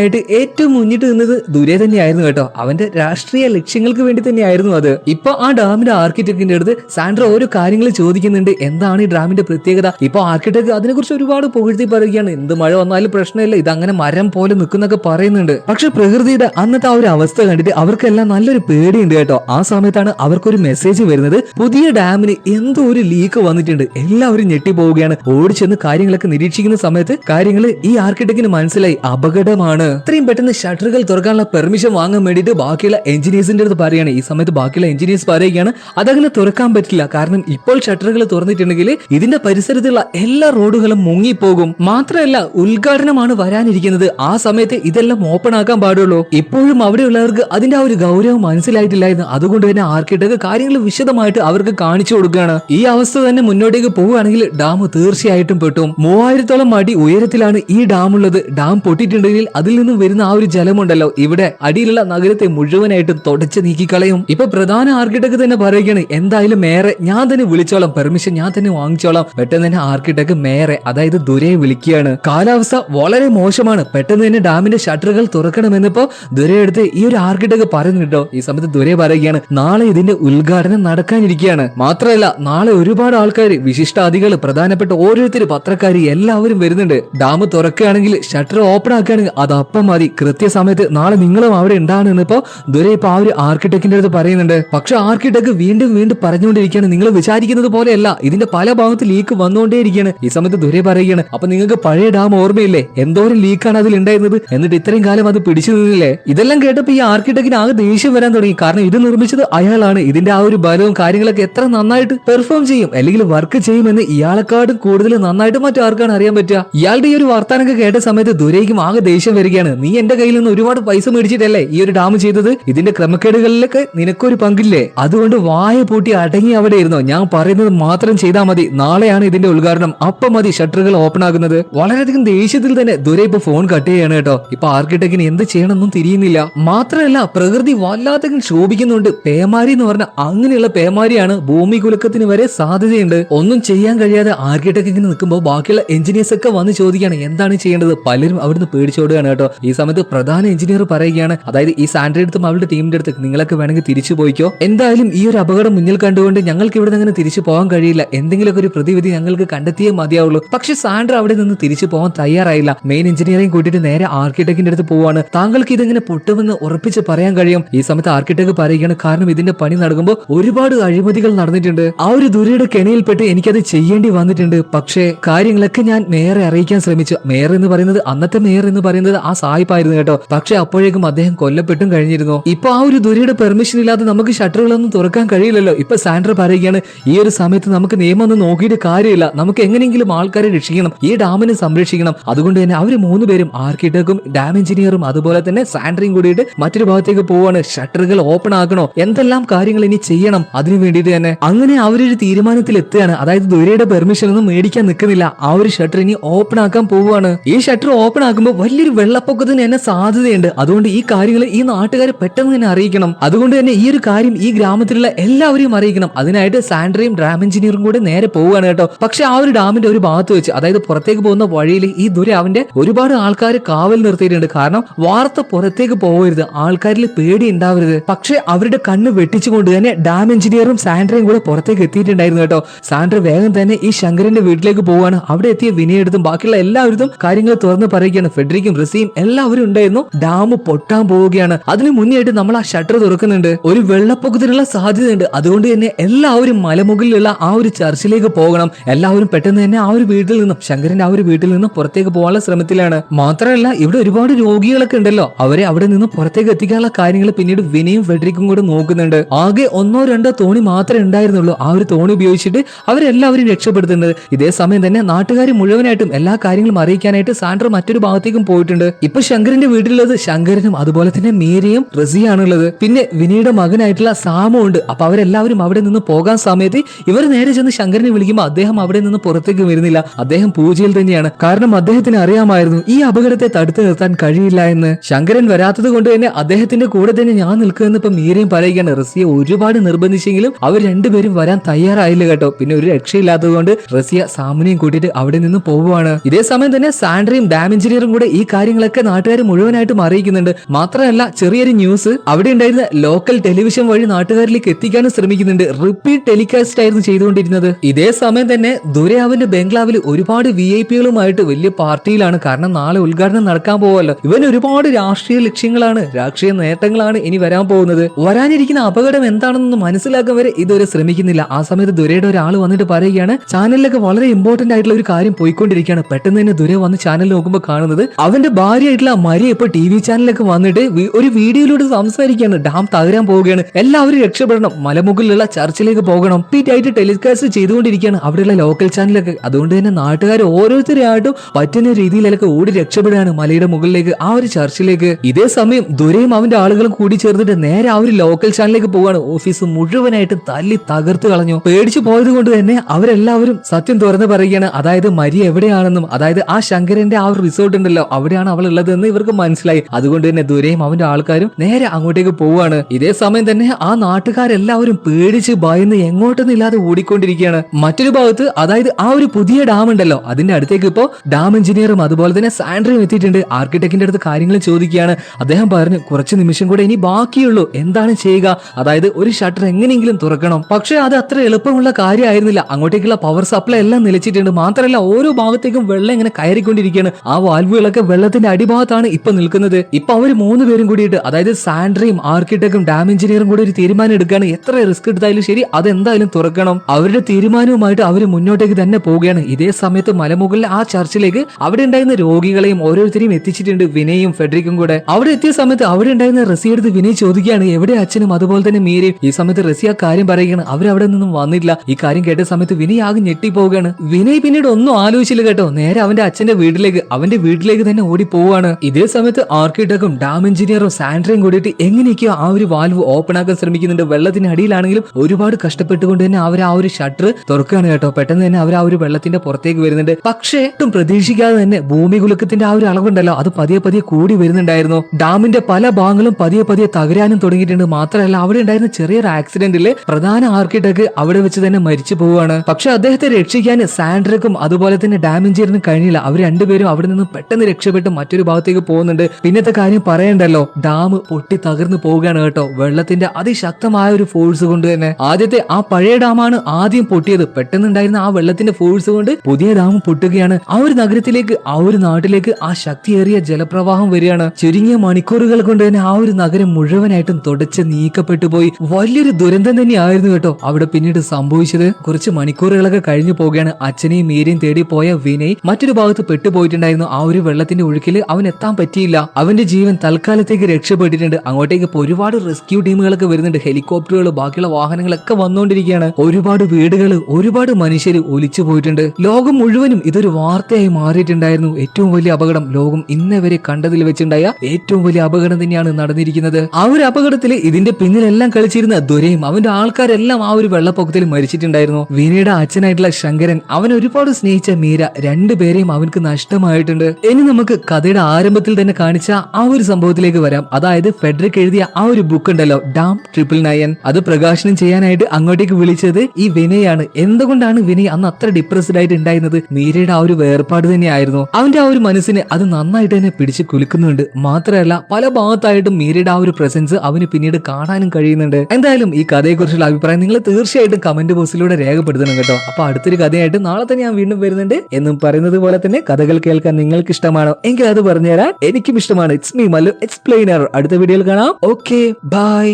പണിയാനായിട്ട് ഏറ്റവും മുന്നിട്ട് നിന്നത് ദുരേ തന്നെയായിരുന്നു കേട്ടോ. അവന്റെ രാഷ്ട്രീയ ലക്ഷ്യങ്ങൾക്ക് വേണ്ടി തന്നെയായിരുന്നു അത്. ഇപ്പൊ ആ ഡാമിന്റെ ആർക്കിടെക്ടിന്റെ അടുത്ത് സാൻഡ്ര ഓരോ കാര്യങ്ങൾ ചോദിക്കുന്നുണ്ട്. എന്താണ് ഈ ഡാമിന്റെ പ്രത്യേകത? ഇപ്പൊ ആർക്കിടെക്ട് അതിനെക്കുറിച്ച് ഒരുപാട് പുകഴ്ത്തി പറയുകയാണ്. എന്ത് മഴ വന്നാലും പ്രശ്നമില്ല. ഇത് അങ്ങനെ മരം പോലെ നിൽക്കുന്നൊക്കെ പറയുന്നുണ്ട്. പക്ഷെ പ്രകൃതിയുടെ അന്നത്തെ ആ ഒരു അവസ്ഥ കണ്ടിട്ട് അവർക്കെല്ലാം നല്ലൊരു പേടിയുണ്ട് കേട്ടോ. ആ സമയത്താണ് അവർക്കൊരു മെസ്സേജ് വരുന്നത്. പുതിയ ഡാമിന് എന്തോ ഒരു ലീക്ക് വന്നിട്ടുണ്ട്. എല്ലാവരും ഞെട്ടിപ്പോവുകയാണ്. ഓടിച്ചെന്ന് കാര്യങ്ങളൊക്കെ നിരീക്ഷിക്കുന്ന സമയത്ത് കാര്യങ്ങൾ ഈ ആർക്കിടെക്ടിന് മനസ്സിലായി. അപകടമാണ്. ഇത്രയും പെട്ടെന്ന് ഷട്ടറുകൾ തുറക്കാനുള്ള പെർമിഷൻ വാങ്ങാൻ വേണ്ടിയിട്ട് ബാക്കിയുള്ള എഞ്ചിനീയേഴ്സിന്റെ അടുത്ത് പറയുകയാണ്. ഈ സമയത്ത് ബാക്കിയുള്ള എഞ്ചിനീയേഴ്സ് പറയുകയാണ് അതങ്ങനെ തുറക്കാൻ പറ്റില്ല. കാരണം ഇപ്പോൾ ഷട്ടറുകൾ തുറന്നിട്ടുണ്ടെങ്കിൽ ഇതിന്റെ പരിസരത്തുള്ള എല്ലാ റോഡുകളും മുങ്ങിപ്പോകും. മാത്രമല്ല ഉദ്ഘാടനമാണ് വരാനിരിക്കുന്നത്. ആ സമയത്ത് ഇതെല്ലാം ഓപ്പൺ ആക്കാൻ പാടുള്ളൂ. ഇപ്പോഴും അവിടെയുള്ളവർക്ക് അതിന്റെ ആ ഒരു ഗൗരവം മനസ്സിലായിട്ടില്ലായിരുന്നു അതുകൊണ്ട് തന്നെ ആർക്കിടെക്ട് കാര്യങ്ങൾ വിശദമായിട്ട് അവർക്ക് കാണിച്ചു കൊടുക്കുകയാണ്. ഈ അവസ്ഥ തന്നെ മുന്നോട്ടേക്ക് പോവുകയാണെങ്കിൽ ഡാം തീർച്ചയായിട്ടും പെട്ടും. മൂവായിരത്തോളം അടി ഉയരത്തിലാണ് ഈ ഡാം ഉള്ളത്. ഡാം പൊട്ടിയിട്ടുണ്ടെങ്കിൽ അതിൽ നിന്നും വരുന്ന ആ ഒരു ജലമുണ്ടല്ലോ. ഇവിടെ അടിയിലുള്ള നഗരത്തെ മുഴുവനായിട്ടും തുടച്ച് നീക്കിക്കളയും. ഇപ്പൊ പ്രധാന ആർക്കിടെക്ട് തന്നെ പറയുകയാണ് എന്തായാലും മേറെ ഞാൻ തന്നെ വിളിച്ചോളാം. പെർമിഷൻ ഞാൻ തന്നെ വാങ്ങിച്ചോളാം. പെട്ടെന്ന് തന്നെ ആർക്കിടെക്ട് മേറെ അതായത് ദുരയെ വിളിക്കുകയാണ്. കാലാവസ്ഥ വളരെ മോശമാണ്. പെട്ടെന്ന് തന്നെ ഡാമിന്റെ ഷട്ടറുകൾ തുറക്കണമെന്നിപ്പോ ദുരെ എടുത്ത് ഈ ഒരു ആർക്കിടെക്ട് പറയുന്നുണ്ടോ ഈ സമയത്ത് ദുരെ പറയുകയാണ് നാളെ ഇതിന്റെ ഉദ്ഘാടനം നടക്കാനിരിക്കുകയാണ്. മാത്രമല്ല നാളെ ഒരുപാട് ആൾക്കാർ വിശിഷ്ടാദികൾ പ്രധാനപ്പെട്ട ഓരോരുത്തർ പത്രക്കാർ എല്ലാവരും വരുന്നുണ്ട്. ഡാം തുറക്കുകയാണെങ്കിൽ ഷട്ടർ ഓപ്പൺ ആക്കുകയാണെങ്കിൽ അത് അപ്പം മതി. കൃത്യസമയത്ത് നാളെ നിങ്ങളും അവിടെ ഉണ്ടാകണമെന്ന് ഇപ്പോ ദുരെ ഇപ്പൊ ആ ഒരു ആർക്കിടെക്റ്റിന്റെ അടുത്ത് പറയുന്നുണ്ട്. പക്ഷെ ആർക്കിടെക്ട് വീണ്ടും വീണ്ടും പറഞ്ഞുകൊണ്ടിരിക്കുകയാണ്. നിങ്ങൾ വിചാരിക്കുന്നത് പോലെയല്ല. ഇതിന്റെ പല ഭാഗത്ത് ലീക്ക് വന്നുകൊണ്ടേയിരിക്കുകയാണ്. ഈ സമയത്ത് ദുരെ പറയുകയാണ് അപ്പൊ നിങ്ങൾക്ക് പഴയ ഡാം ഓർമ്മയില്ലേ? എന്തോരം ലീക്കാണ് അതിൽ ഉണ്ടായിരുന്നത്? എന്നിട്ട് ഇത്രയും കാലം അത് പിടിച്ചു നിന്നില്ലേ? ഇതെല്ലാം കേട്ടപ്പോ ഈ ആർക്കിടെക്റ്റിന് ആകെ ദേഷ്യം വരാൻ തുടങ്ങി. കാരണം ഇത് നിർമ്മിച്ചത് അയാളാണ്. ഇതിന്റെ ആ ഒരു ബലവും കാര്യങ്ങളൊക്കെ എത്ര നന്നായിട്ട് പെർഫോം ചെയ്യും. അല്ലെങ്കിൽ വർക്ക് ചെയ്യുമെന്ന് ഇയാളെക്കാട് കൂടുതൽ നന്നായിട്ട് മറ്റാർക്കാണ് അറിയാൻ പറ്റുക? ഇയാളുടെ ഈ ഒരു വർത്താനൊക്കെ കേട്ട സമയത്ത് ദുരേക്കും ആകെ ദേഷ്യം വരികയാണ് നീ എന്റെ കയ്യിൽ നിന്ന് ഒരുപാട് പൈസ മേടിച്ചിട്ടല്ലേ ഈ ഒരു ഡാം ചെയ്തത്? ഇതിന്റെ ക്രമക്കേടുകളിലൊക്കെ നിനക്കൊരു പങ്കില്ലേ? അതുകൊണ്ട് വായ പൂട്ടി അടങ്ങി അവിടെ ഇരുന്നോ ഞാൻ പറയുന്നത് മാത്രം ചെയ്താൽ മതി. നാളെയാണ് ഇതിന്റെ ഉദ്ഘാടനം. അപ്പൊ മതി ഷട്ടറുകൾ ഓപ്പൺ ആകുന്നത്. വളരെയധികം ദേഷ്യത്തിൽ തന്നെ ദുരെ ഇപ്പൊ ഫോൺ കട്ട് ചെയ്യാണ് കേട്ടോ. ഇപ്പൊ ആർക്കിടെക്കിന് എന്ത് ചെയ്യണമെന്നും തിരിയുന്നില്ല. മാത്രമല്ല പ്രകൃതി വല്ലാത്തകം ശോഭിക്കുന്നുണ്ട്. പേമാരി എന്ന് പറഞ്ഞ അങ്ങനെയുള്ള പേമാരിയാണ് ഭൂമി കുലുക്കത്തിന് വരെ സാധ്യതയുണ്ട്. ഒന്നും ചെയ്യാൻ കഴിയാതെ ആർക്കിടെക്ട് ഇങ്ങനെ നിൽക്കുമ്പോൾ ബാക്കിയുള്ള എഞ്ചിനീയേഴ്സ് ഒക്കെ വന്ന് ചോദിക്കുകയാണ് എന്താണ് ചെയ്യേണ്ടത്? പലരും അവിടുന്ന് പേടിച്ചോടുകയാണ് കേട്ടോ. ഈ സമയത്ത് പ്രധാന എഞ്ചിനീയർ പറയുകയാണ് അതായത് ഈ സാൻഡ്രി അടുത്തും അവളുടെ ടീമിന്റെ അടുത്ത് നിങ്ങളൊക്കെ വേണമെങ്കിൽ തിരിച്ചു പോയിക്കോ. എന്തായാലും ഈ ഒരു അപകടം മുന്നിൽ കണ്ടുകൊണ്ട് ഞങ്ങൾക്ക് ഇവിടെ നിന്ന് തിരിച്ചു പോകാൻ കഴിയില്ല. എന്തെങ്കിലുമൊക്കെ ഒരു പ്രതിവിധി ഞങ്ങൾക്ക് കണ്ടെത്തിയേ മതിയാവുള്ളൂ. പക്ഷെ സാൻഡ്ര അവിടെ നിന്ന് തിരിച്ചു പോകാൻ തയ്യാറായില്ല. മെയിൻ എഞ്ചിനീയറിംഗ് കൂട്ടിയിട്ട് നേരെ ആർക്കിടെക്ടിന്റെ അടുത്ത് പോവാണ്. താങ്കൾക്ക് ഇതെങ്ങനെ പൊട്ടുമെന്ന് ഉറപ്പിച്ച് പറയാൻ കഴിയും. ഈ സമയത്ത് ആർക്കിടെക്ട് പറയുകയാണ് കാരണം ഇതിന്റെ പണി നടക്കുമ്പോൾ ഒരുപാട് അഴിമതികൾ നടന്നിട്ടുണ്ട്. ആ ഒരു ദുരയുടെ കെണിയിൽപ്പെട്ട് എനിക്കത് ചെയ്യേണ്ടി വന്നിട്ടുണ്ട്. പക്ഷേ കാര്യങ്ങളൊക്കെ ഞാൻ മേയറെ അറിയിക്കാൻ ശ്രമിച്ചു. മേയർ എന്ന് പറയുന്നത് അന്നത്തെ മേയർ എന്ന് പറയുന്നത് സായിപ്പായിരുന്നു കേട്ടോ. പക്ഷെ അപ്പോഴേക്കും അദ്ദേഹം കൊല്ലപ്പെട്ടും കഴിഞ്ഞിരുന്നു. ഇപ്പൊ ആ ഒരു ദുരിയുടെ പെർമിഷൻ ഇല്ലാതെ നമുക്ക് ഷട്ടറുകളൊന്നും തുറക്കാൻ കഴിയില്ലല്ലോ. ഇപ്പൊ സാൻഡ്ര പറയുകയാണ് ഈ ഒരു സമയത്ത് നമുക്ക് നിയമം ഒന്നും നോക്കിയിട്ട് കാര്യമില്ല. നമുക്ക് എങ്ങനെയെങ്കിലും ആൾക്കാരെ രക്ഷിക്കണം ഈ ഡാമിനെ സംരക്ഷിക്കണം. അതുകൊണ്ട് തന്നെ അവർ മൂന്ന് പേരും ആർക്കിടെക്റ്റും ഡാം എഞ്ചിനീയറും അതുപോലെ തന്നെ സാൻഡറിയും കൂടിയിട്ട് മറ്റൊരു ഭാഗത്തേക്ക് പോവാണ്. ഷട്ടറുകൾ ഓപ്പൺ ആക്കണോ? എന്തെല്ലാം കാര്യങ്ങൾ ഇനി ചെയ്യണം? അതിനു വേണ്ടിയിട്ട് തന്നെ അങ്ങനെ അവരൊരു തീരുമാനത്തിൽ എത്തുകയാണ് അതായത് ദുരയുടെ പെർമിഷൻ ഒന്നും മേടിക്കാൻ നിൽക്കുന്നില്ല. ആ ഒരു ഷട്ടർ ഇനി ഓപ്പൺ ആക്കാൻ പോവുകയാണ്. ഈ ഷട്ടർ ഓപ്പൺ ആക്കുമ്പോൾ വലിയൊരു വെള്ളപ്പൊക്കത്തിന് തന്നെ സാധ്യതയുണ്ട്. അതുകൊണ്ട് ഈ കാര്യങ്ങൾ ഈ നാട്ടുകാരെ പെട്ടെന്ന് തന്നെ അറിയിക്കണം. അതുകൊണ്ട് തന്നെ ഈ ഒരു കാര്യം ഈ ഗ്രാമത്തിലുള്ള എല്ലാവരെയും അറിയിക്കണം. അതിനായിട്ട് സാൻഡ്രയും ഡാം എഞ്ചിനീയറും കൂടെ നേരെ പോവുകയാണ് കേട്ടോ. പക്ഷെ ആ ഒരു ഡാമിന്റെ ഒരു ഭാഗത്ത് വെച്ച് അതായത് പുറത്തേക്ക് പോകുന്ന വഴിയിൽ ഈ ദുര അവന്റെ ഒരുപാട് ആൾക്കാർ കാവൽ നിർത്തിയിട്ടുണ്ട്. കാരണം വാർത്ത പുറത്തേക്ക് പോകരുത്. ആൾക്കാരിൽ പേടി ഉണ്ടാവരുത്. പക്ഷെ അവരുടെ കണ്ണ് വെട്ടിച്ചുകൊണ്ട് തന്നെ ഡാം എഞ്ചിനീയറും സാൻഡ്രയും കൂടെ പുറത്തേക്ക് എത്തിയിട്ടുണ്ടായിരുന്നു കേട്ടോ. സാൻഡ്ര വേഗം തന്നെ ഈ ശങ്കരന്റെ വീട്ടിലേക്ക് പോവുകയാണ്. അവിടെ എത്തിയ വിനയെടുത്തും ബാക്കിയുള്ള എല്ലാവരും കാര്യങ്ങൾ തുറന്ന് പറയുകയാണ്. ഫെഡറിക്കും റസിയും എല്ലാവരും ഉണ്ടായിരുന്നു. ഡാം പൊട്ടാൻ പോവുകയാണ്. അതിനു മുന്നേയായിട്ട് നമ്മൾ ആ ഷട്ടർ തുറക്കുന്നുണ്ട്. ഒരു വെള്ളപ്പൊക്കത്തിനുള്ള സാധ്യതയുണ്ട്. അതുകൊണ്ട് തന്നെ എല്ലാവരും മലമുകളിലുള്ള ആ ഒരു ചർച്ചിലേക്ക് പോകണം. എല്ലാവരും പെട്ടെന്ന് തന്നെ ആ ഒരു വീട്ടിൽ നിന്നും ശങ്കരന്റെ ആ ഒരു വീട്ടിൽ നിന്നും പുറത്തേക്ക് പോകാനുള്ള ശ്രമത്തിലാണ്. മാത്രമല്ല ഇവിടെ ഒരുപാട് രോഗികളൊക്കെ ഉണ്ടല്ലോ. അവരെ അവിടെ നിന്ന് പുറത്തേക്ക് എത്തിക്കാനുള്ള കാര്യങ്ങൾ പിന്നീട് വിനയും ഫെഡറിക്കും കൂടെ നോക്കുന്നുണ്ട്. ആകെ ഒന്നോ രണ്ടോ തോണി മാത്രമേ ഉണ്ടായിരുന്നുള്ളൂ ആ ഒരു തോണി ഉപയോഗിച്ചിട്ട് അവരെല്ലാവരും രക്ഷപ്പെടുത്തുന്നത്. ഇതേ സമയം തന്നെ നാട്ടുകാർ മുഴുവനായിട്ടും എല്ലാ കാര്യങ്ങളും അറിയിക്കാനായിട്ട് സാൻഡർ മറ്റൊരു ഭാഗത്തേക്കും പോയിട്ടുണ്ട്. ഇപ്പൊ ശങ്കരന്റെ വീട്ടിലുള്ളത് ശങ്കരനും അതുപോലെ തന്നെ മീരയും റസിയാണുള്ളത്. പിന്നെ വിനിയുടെ മകനായിട്ടുള്ള സാമു ഉണ്ട്. അപ്പൊ അവരെല്ലാവരും അവിടെ നിന്ന് പോകാൻ സമയത്ത് ഇവർ നേരെ ചെന്ന് ശങ്കരനെ വിളിക്കുമ്പോൾ അദ്ദേഹം അവിടെ നിന്ന് പുറത്തേക്ക് വരുന്നില്ല. അദ്ദേഹം പൂജയിൽ തന്നെയാണ്. കാരണം അദ്ദേഹത്തിന് അറിയാമായിരുന്നു ഈ അപകടത്തെ തടുത്തു നിർത്താൻ കഴിയില്ല എന്ന്. ശങ്കരൻ വരാത്തത് കൊണ്ട് തന്നെ അദ്ദേഹത്തിന്റെ കൂടെ തന്നെ ഞാൻ നിൽക്കുമെന്ന് ഇപ്പൊ മീരയും പറയുകയാണ്. റസിയെ ഒരുപാട് നിർബന്ധിച്ചെങ്കിലും അവർ രണ്ടുപേരും വരാൻ തയ്യാറായില്ല കേട്ടോ. പിന്നെ ഒരു രക്ഷയില്ലാത്തത് കൊണ്ട് റസിയ സാമുനെയും കൂട്ടിയിട്ട് അവിടെ നിന്ന് പോവുകയാണ്. ഇതേ സമയം തന്നെ സാൻഡ്രയും ഡാം എഞ്ചിനീയറും കൂടെ ഈ കാര്യങ്ങളൊക്കെ നാട്ടുകാർ മുഴുവനായിട്ടും അറിയിക്കുന്നുണ്ട് മാത്രമല്ല ചെറിയൊരു ന്യൂസ് അവിടെ ഉണ്ടായിരുന്ന ലോക്കൽ ടെലിവിഷൻ വഴി നാട്ടുകാരിലേക്ക് എത്തിക്കാനും ശ്രമിക്കുന്നുണ്ട്. റിപ്പീറ്റ് ടെലികാസ്റ്റ് ആയിരുന്നു ചെയ്തുകൊണ്ടിരുന്നത്. ഇതേ സമയം തന്നെ ദുരെ അവന്റെ ബംഗ്ലാവിൽ ഒരുപാട് വി ഐ പികളുമായിട്ട് വലിയ പാർട്ടിയിലാണ്. കാരണം നാളെ ഉദ്ഘാടനം നടക്കാൻ പോവല്ലോ ഇവൻ ഒരുപാട് രാഷ്ട്രീയ ലക്ഷ്യങ്ങളാണ് രാഷ്ട്രീയ നേട്ടങ്ങളാണ് ഇനി വരാൻ പോകുന്നത്. വരാനിരിക്കുന്ന അപകടം എന്താണെന്ന് മനസ്സിലാക്കാൻ വരെ ഇതുവരെ ശ്രമിക്കുന്നില്ല. ആ സമയത്ത് ദുരയുടെ ഒരാൾ വന്നിട്ട് പറയുകയാണ് ചാനലിലൊക്കെ വളരെ ഇമ്പോർട്ടന്റ് ആയിട്ടുള്ള ഒരു കാര്യം പോയിക്കൊണ്ടിരിക്കുകയാണ്. പെട്ടെന്ന് തന്നെ ദുര വന്ന് ചാനൽ നോക്കുമ്പോൾ കാണുന്നത് അവന്റെ ഭാര്യയായിട്ടുള്ള മരിയ ഇപ്പൊ ടി വി ചാനലിലൊക്കെ വന്നിട്ട് ഒരു വീഡിയോയിലൂടെ സംസാരിക്കുകയാണ്. ഡാം തകരാൻ പോവുകയാണ്. എല്ലാവരും രക്ഷപ്പെടണം. മലമുകളിലുള്ള ചർച്ചിലേക്ക് പോകണം. ആയിട്ട് ടെലികാസ്റ്റ് ചെയ്തുകൊണ്ടിരിക്കുകയാണ്. അവിടെയുള്ള ലോക്കൽ ചാനലൊക്കെ അതുകൊണ്ട് തന്നെ നാട്ടുകാർ ഓരോരുത്തരെയായിട്ടും പറ്റുന്ന രീതിയിലൊക്കെ ഓടി രക്ഷപ്പെടുകയാണ് മലയുടെ മുകളിലേക്ക് ആ ഒരു ചർച്ചിലേക്ക്. ഇതേ സമയം ദുരയും അവന്റെ ആളുകളും കൂടി ചേർന്നിട്ട് നേരെ ആ ഒരു ലോക്കൽ ചാനലിലേക്ക് പോവാണ് ഓഫീസ് മുഴുവനായിട്ട് തല്ലി തകർത്ത് കളഞ്ഞു. പേടിച്ചു പോയത് കൊണ്ട് തന്നെ അവരെല്ലാവരും സത്യം തുറന്ന് പറയുകയാണ്. അതായത് മരി എവിടെയാണെന്നും അതായത് ആ ശങ്കരന്റെ ആ ഒരു റിസോർട്ട് ഉണ്ടല്ലോ അവിടെയാണ് അവൾ ഉള്ളതെന്ന് ഇവർക്ക് മനസ്സിലായി. അതുകൊണ്ട് തന്നെ ദുരയും അവന്റെ ആൾക്കാരും നേരെ അങ്ങോട്ടേക്ക് പോവുകയാണ്. ഇതേ സമയം തന്നെ ആ നാട്ടുകാരെല്ലാവരും പേടിച്ച് ഭയന്ന് എങ്ങോട്ടൊന്നില്ലാതെ ഓടിക്കൊണ്ടിരിക്കുകയാണ്. മറ്റൊരു ഭാഗത്ത് അതായത് ആ ഒരു പുതിയ ഡാം ഉണ്ടല്ലോ അതിന്റെ അടുത്തേക്ക് ഇപ്പോ ഡാം എഞ്ചിനീയറും അതുപോലെ തന്നെ സാൻഡ്രിയും എത്തിയിട്ടുണ്ട്. ആർക്കിടെക്റ്റിന്റെ അടുത്ത് കാര്യങ്ങൾ ചോദിക്കുകയാണ്. അദ്ദേഹം പറഞ്ഞു കുറച്ച് നിമിഷം കൂടെ ഇനി ബാക്കിയുള്ളൂ. എന്താണ് ചെയ്യുക? അതായത് ഒരു ഷട്ടർ എങ്ങനെയെങ്കിലും തുറക്കണം. പക്ഷേ അത് അത്ര എളുപ്പമുള്ള കാര്യമായിരുന്നില്ല. അങ്ങോട്ടേക്കുള്ള പവർ സപ്ലൈ എല്ലാം നിലച്ചിട്ടുണ്ട്. മാത്രമല്ല ഓരോ ഭാഗത്തേക്കും വെള്ളം ഇങ്ങനെ കയറിക്കൊണ്ടിരിക്കുകയാണ്. ആ വാൽവുകളൊക്കെ വെള്ളത്തിന്റെ അടിഭാഗത്താണ് ഇപ്പൊ നിൽക്കുന്നത്. ഇപ്പൊ അവർ മൂന്ന് പേരും കൂടിയിട്ട് അതായത് സാൻഡ്രയും ആർക്കിടെക്ടും ഡാം എഞ്ചിനീയറും കൂടി ഒരു തീരുമാനം എടുക്കുകയാണ്. എത്ര റിസ്ക് എടുത്താലും ശരി അതെന്തായാലും തുറക്കണം. അവരുടെ തീരുമാനവുമായിട്ട് അവർ മുന്നോട്ടേക്ക് തന്നെ പോവുകയാണ്. ഇതേ സമയത്ത് മലമുകളിലെ ആ ചർച്ചിലേക്ക് അവിടെ ഉണ്ടായിരുന്ന രോഗികളെയും ഓരോരുത്തരെയും എത്തിച്ചിട്ടുണ്ട് വിനയും ഫെഡറിക്കും കൂടെ. അവിടെ എത്തിയ സമയത്ത് അവിടെ ഉണ്ടായിരുന്ന റസി എടുത്ത് വിനയ് ചോദിക്കുകയാണ് എവിടെ അച്ഛനും അതുപോലെ തന്നെ മീരയും? ഈ സമയത്ത് റസി ആ കാര്യം പറയുകയാണ് അവരവിടെ നിന്നും വന്നില്ല. ഈ കാര്യം കേട്ട സമയത്ത് വിനയ് ആകെ ഞെട്ടിപ്പോവുകയാണ്. വിനയ് പിന്നീട് ഒന്നും ആലോചിച്ചില്ല കേട്ടോ. നേരെ അവന്റെ അച്ഛന്റെ വീട്ടിലേക്ക് അവന്റെ വീട്ടിലേക്ക് തന്നെ ഓടി പോവാണ്. ഇതേ സമയത്ത് ആർക്കിടെക്കും ഡാം എഞ്ചിനീയറും സാൻഡ്രയും കൂടിയിട്ട് എങ്ങനെയൊക്കെയോ ആ ഒരു വാൽവ് ഓപ്പൺ ആക്കാൻ ശ്രമിക്കുന്നുണ്ട്. വെള്ളത്തിന് അടിയിലാണെങ്കിലും ഒരുപാട് കഷ്ടപ്പെട്ടുകൊണ്ട് തന്നെ അവർ ആ ഒരു ഷട്ടർ തുറക്കുകയാണ് കേട്ടോ. പെട്ടെന്ന് തന്നെ അവർ ആ ഒരു വെള്ളത്തിന്റെ പുറത്തേക്ക് വരുന്നുണ്ട്. പക്ഷേ ഒട്ടും പ്രതീക്ഷിക്കാതെ തന്നെ ഭൂമി കുലുക്കത്തിന്റെ ആ ഒരു അളവുണ്ടല്ലോ. അത് പതിയെ പതിയെ കൂടി വരുന്നുണ്ടായിരുന്നു. ഡാമിന്റെ പല ഭാഗങ്ങളും പതിയെ പതിയെ തകരാനും തുടങ്ങിയിട്ടുണ്ട്. മാത്രമല്ല അവിടെ ഉണ്ടായിരുന്ന ചെറിയൊരു ആക്സിഡന്റിൽ പ്രധാന ആർക്കിടെക്ട് അവിടെ വെച്ച് തന്നെ മരിച്ചു പോവുകയാണ്. പക്ഷെ അദ്ദേഹത്തെ രക്ഷിക്കാൻ സാൻഡ്രക്കും അതുപോലെ തന്നെ ഡാം എഞ്ചിനീയറിനും കഴിഞ്ഞില്ല. അവർ രണ്ടുപേരും അവിടെ നിന്ന് പെട്ടെന്ന് രക്ഷപ്പെട്ട് മറ്റൊരു ഭാഗത്തേക്ക് പോകുന്നുണ്ട്. പിന്നത്തെ കാര്യം പറയണ്ടല്ലോ. ഡാം പൊട്ടി തകർന്നു പോവുകയാണ് കേട്ടോ. വെള്ളത്തിന്റെ അതിശക്തമായ ഒരു ഫോഴ്സ് കൊണ്ട് തന്നെ. ആദ്യത്തെ ആ പഴയ ഡാമാണ് ആദ്യം പൊട്ടിയത്. പെട്ടെന്നുണ്ടായിരുന്ന ആ വെള്ളത്തിന്റെ ഫോഴ്സ് കൊണ്ട് പുതിയ ഡാം പൊട്ടുകയാണ്. ആ ഒരു നഗരത്തിലേക്ക് ആ ഒരു നാട്ടിലേക്ക് ആ ശക്തിയേറിയ ജലപ്രവാഹം വരികയാണ്. ചുരുങ്ങിയ മണിക്കൂറുകൾ കൊണ്ട് തന്നെ ആ ഒരു നഗരം മുഴുവനായിട്ടും തുടച്ച് നീക്കപ്പെട്ടു പോയി. വലിയൊരു ദുരന്തം തന്നെ ആയിരുന്നു കേട്ടോ അവിടെ പിന്നീട് സംഭവിച്ചത്. കുറച്ച് മണിക്കൂറുകളൊക്കെ കഴിഞ്ഞു പോവുകയാണ്. അച്ഛനെയും മീരയും തേടി പോയ വിനയ് മറ്റൊരു ഭാഗത്ത് പെട്ടുപോയിട്ടുണ്ടായിരുന്നു. ആ ഒരു വെള്ളത്തിന്റെ ഒഴുക്കിൽ അവൻ എത്താൻ പറ്റിയില്ല. അവന്റെ ജീവൻ തൽക്കാലത്തേക്ക് രക്ഷപ്പെട്ടിട്ടുണ്ട്. അങ്ങോട്ടേക്ക് ഇപ്പൊ ഒരുപാട് റെസ്ക്യൂ ടീമുകളൊക്കെ വരുന്നുണ്ട്. ഹെലികോപ്റ്ററുകൾ ബാക്കിയുള്ള വാഹനങ്ങളൊക്കെ വന്നുകൊണ്ടിരിക്കുകയാണ്. ഒരുപാട് വീടുകൾ ഒരുപാട് മനുഷ്യർ ഒലിച്ചു പോയിട്ടുണ്ട്. ലോകം മുഴുവനും ഇതൊരു വാർത്തയായി മാറിയിട്ടുണ്ടായിരുന്നു. ഏറ്റവും വലിയ അപകടം ലോകം ഇന്നേ വരെ കണ്ടതിൽ വെച്ചുണ്ടായ ഏറ്റവും വലിയ അപകടം തന്നെയാണ് നടന്നിരിക്കുന്നത്. ആ ഒരു അപകടത്തിൽ ഇതിന്റെ പിന്നിലെല്ലാം കളിച്ചിരുന്ന ദുരയും അവന്റെ ആൾക്കാരെല്ലാം ആ ഒരു വെള്ളപ്പൊക്കത്തിൽ മരിച്ചിട്ടുണ്ടായിരുന്നു. വീണയുടെ അച്ഛനായിട്ടുള്ള ശങ്കരൻ അവൻ ഒരുപാട് സ്നേഹിച്ച മീര രണ്ടുപേരെയും അവൻക്ക് നഷ്ടമായിട്ടുണ്ട്. ഇനി നമുക്ക് കഥയുടെ ആരംഭത്തിൽ തന്നെ കാണിച്ച ആ ഒരു സംഭവത്തിലേക്ക് വരാം. അതായത് ഫെഡറിക് എഴുതിയ ആ ഒരു ബുക്ക് ഉണ്ടല്ലോ ഡാം ട്രിപ്പിൾ നയൻ. അത് പ്രകാശനം ചെയ്യാനായിട്ട് അങ്ങോട്ടേക്ക് വിളിച്ചത് ഈ വിനയാണ്. എന്തുകൊണ്ടാണ് വിനയ് അന്ന് അത്ര ഡിപ്രസ്ഡ് ആയിട്ട് ഉണ്ടായിരുന്നത്? മീരയുടെ ആ ഒരു വേർപാട് തന്നെയായിരുന്നു. അവന്റെ ആ ഒരു മനസ്സിന് അത് നന്നായിട്ട് തന്നെ പിടിച്ച് കുലുക്കുന്നുണ്ട്. മാത്രമല്ല പല ഭാഗത്തായിട്ടും മീരയുടെ ആ ഒരു പ്രസൻസ് അവന് പിന്നീട് കാണാനും കഴിയുന്നുണ്ട്. എന്തായാലും ഈ കഥയെക്കുറിച്ചുള്ള അഭിപ്രായം നിങ്ങൾ തീർച്ചയായിട്ടും കമന്റ് ബോക്സിലൂടെ രേഖപ്പെടുത്തണം കേട്ടോ. അപ്പൊ അടുത്തൊരു കഥയായിട്ട് നാളെ തന്നെ ഞാൻ വീണ്ടും വരുന്നുണ്ട്. എന്നും പറയുന്നത് പോലെ തന്നെ കഥകൾ കേൾക്കാൻ നിങ്ങൾക്ക് ഇഷ്ടമാണോ എങ്കിൽ അത് പറഞ്ഞുതരാൻ എനിക്കും ഇഷ്ടമാണ്. ഇറ്റ്സ് മീ മല്ലു എക്സ്പ്ലെയിനർ അടുത്ത വീഡിയോയിൽ കാണാം. Okay bye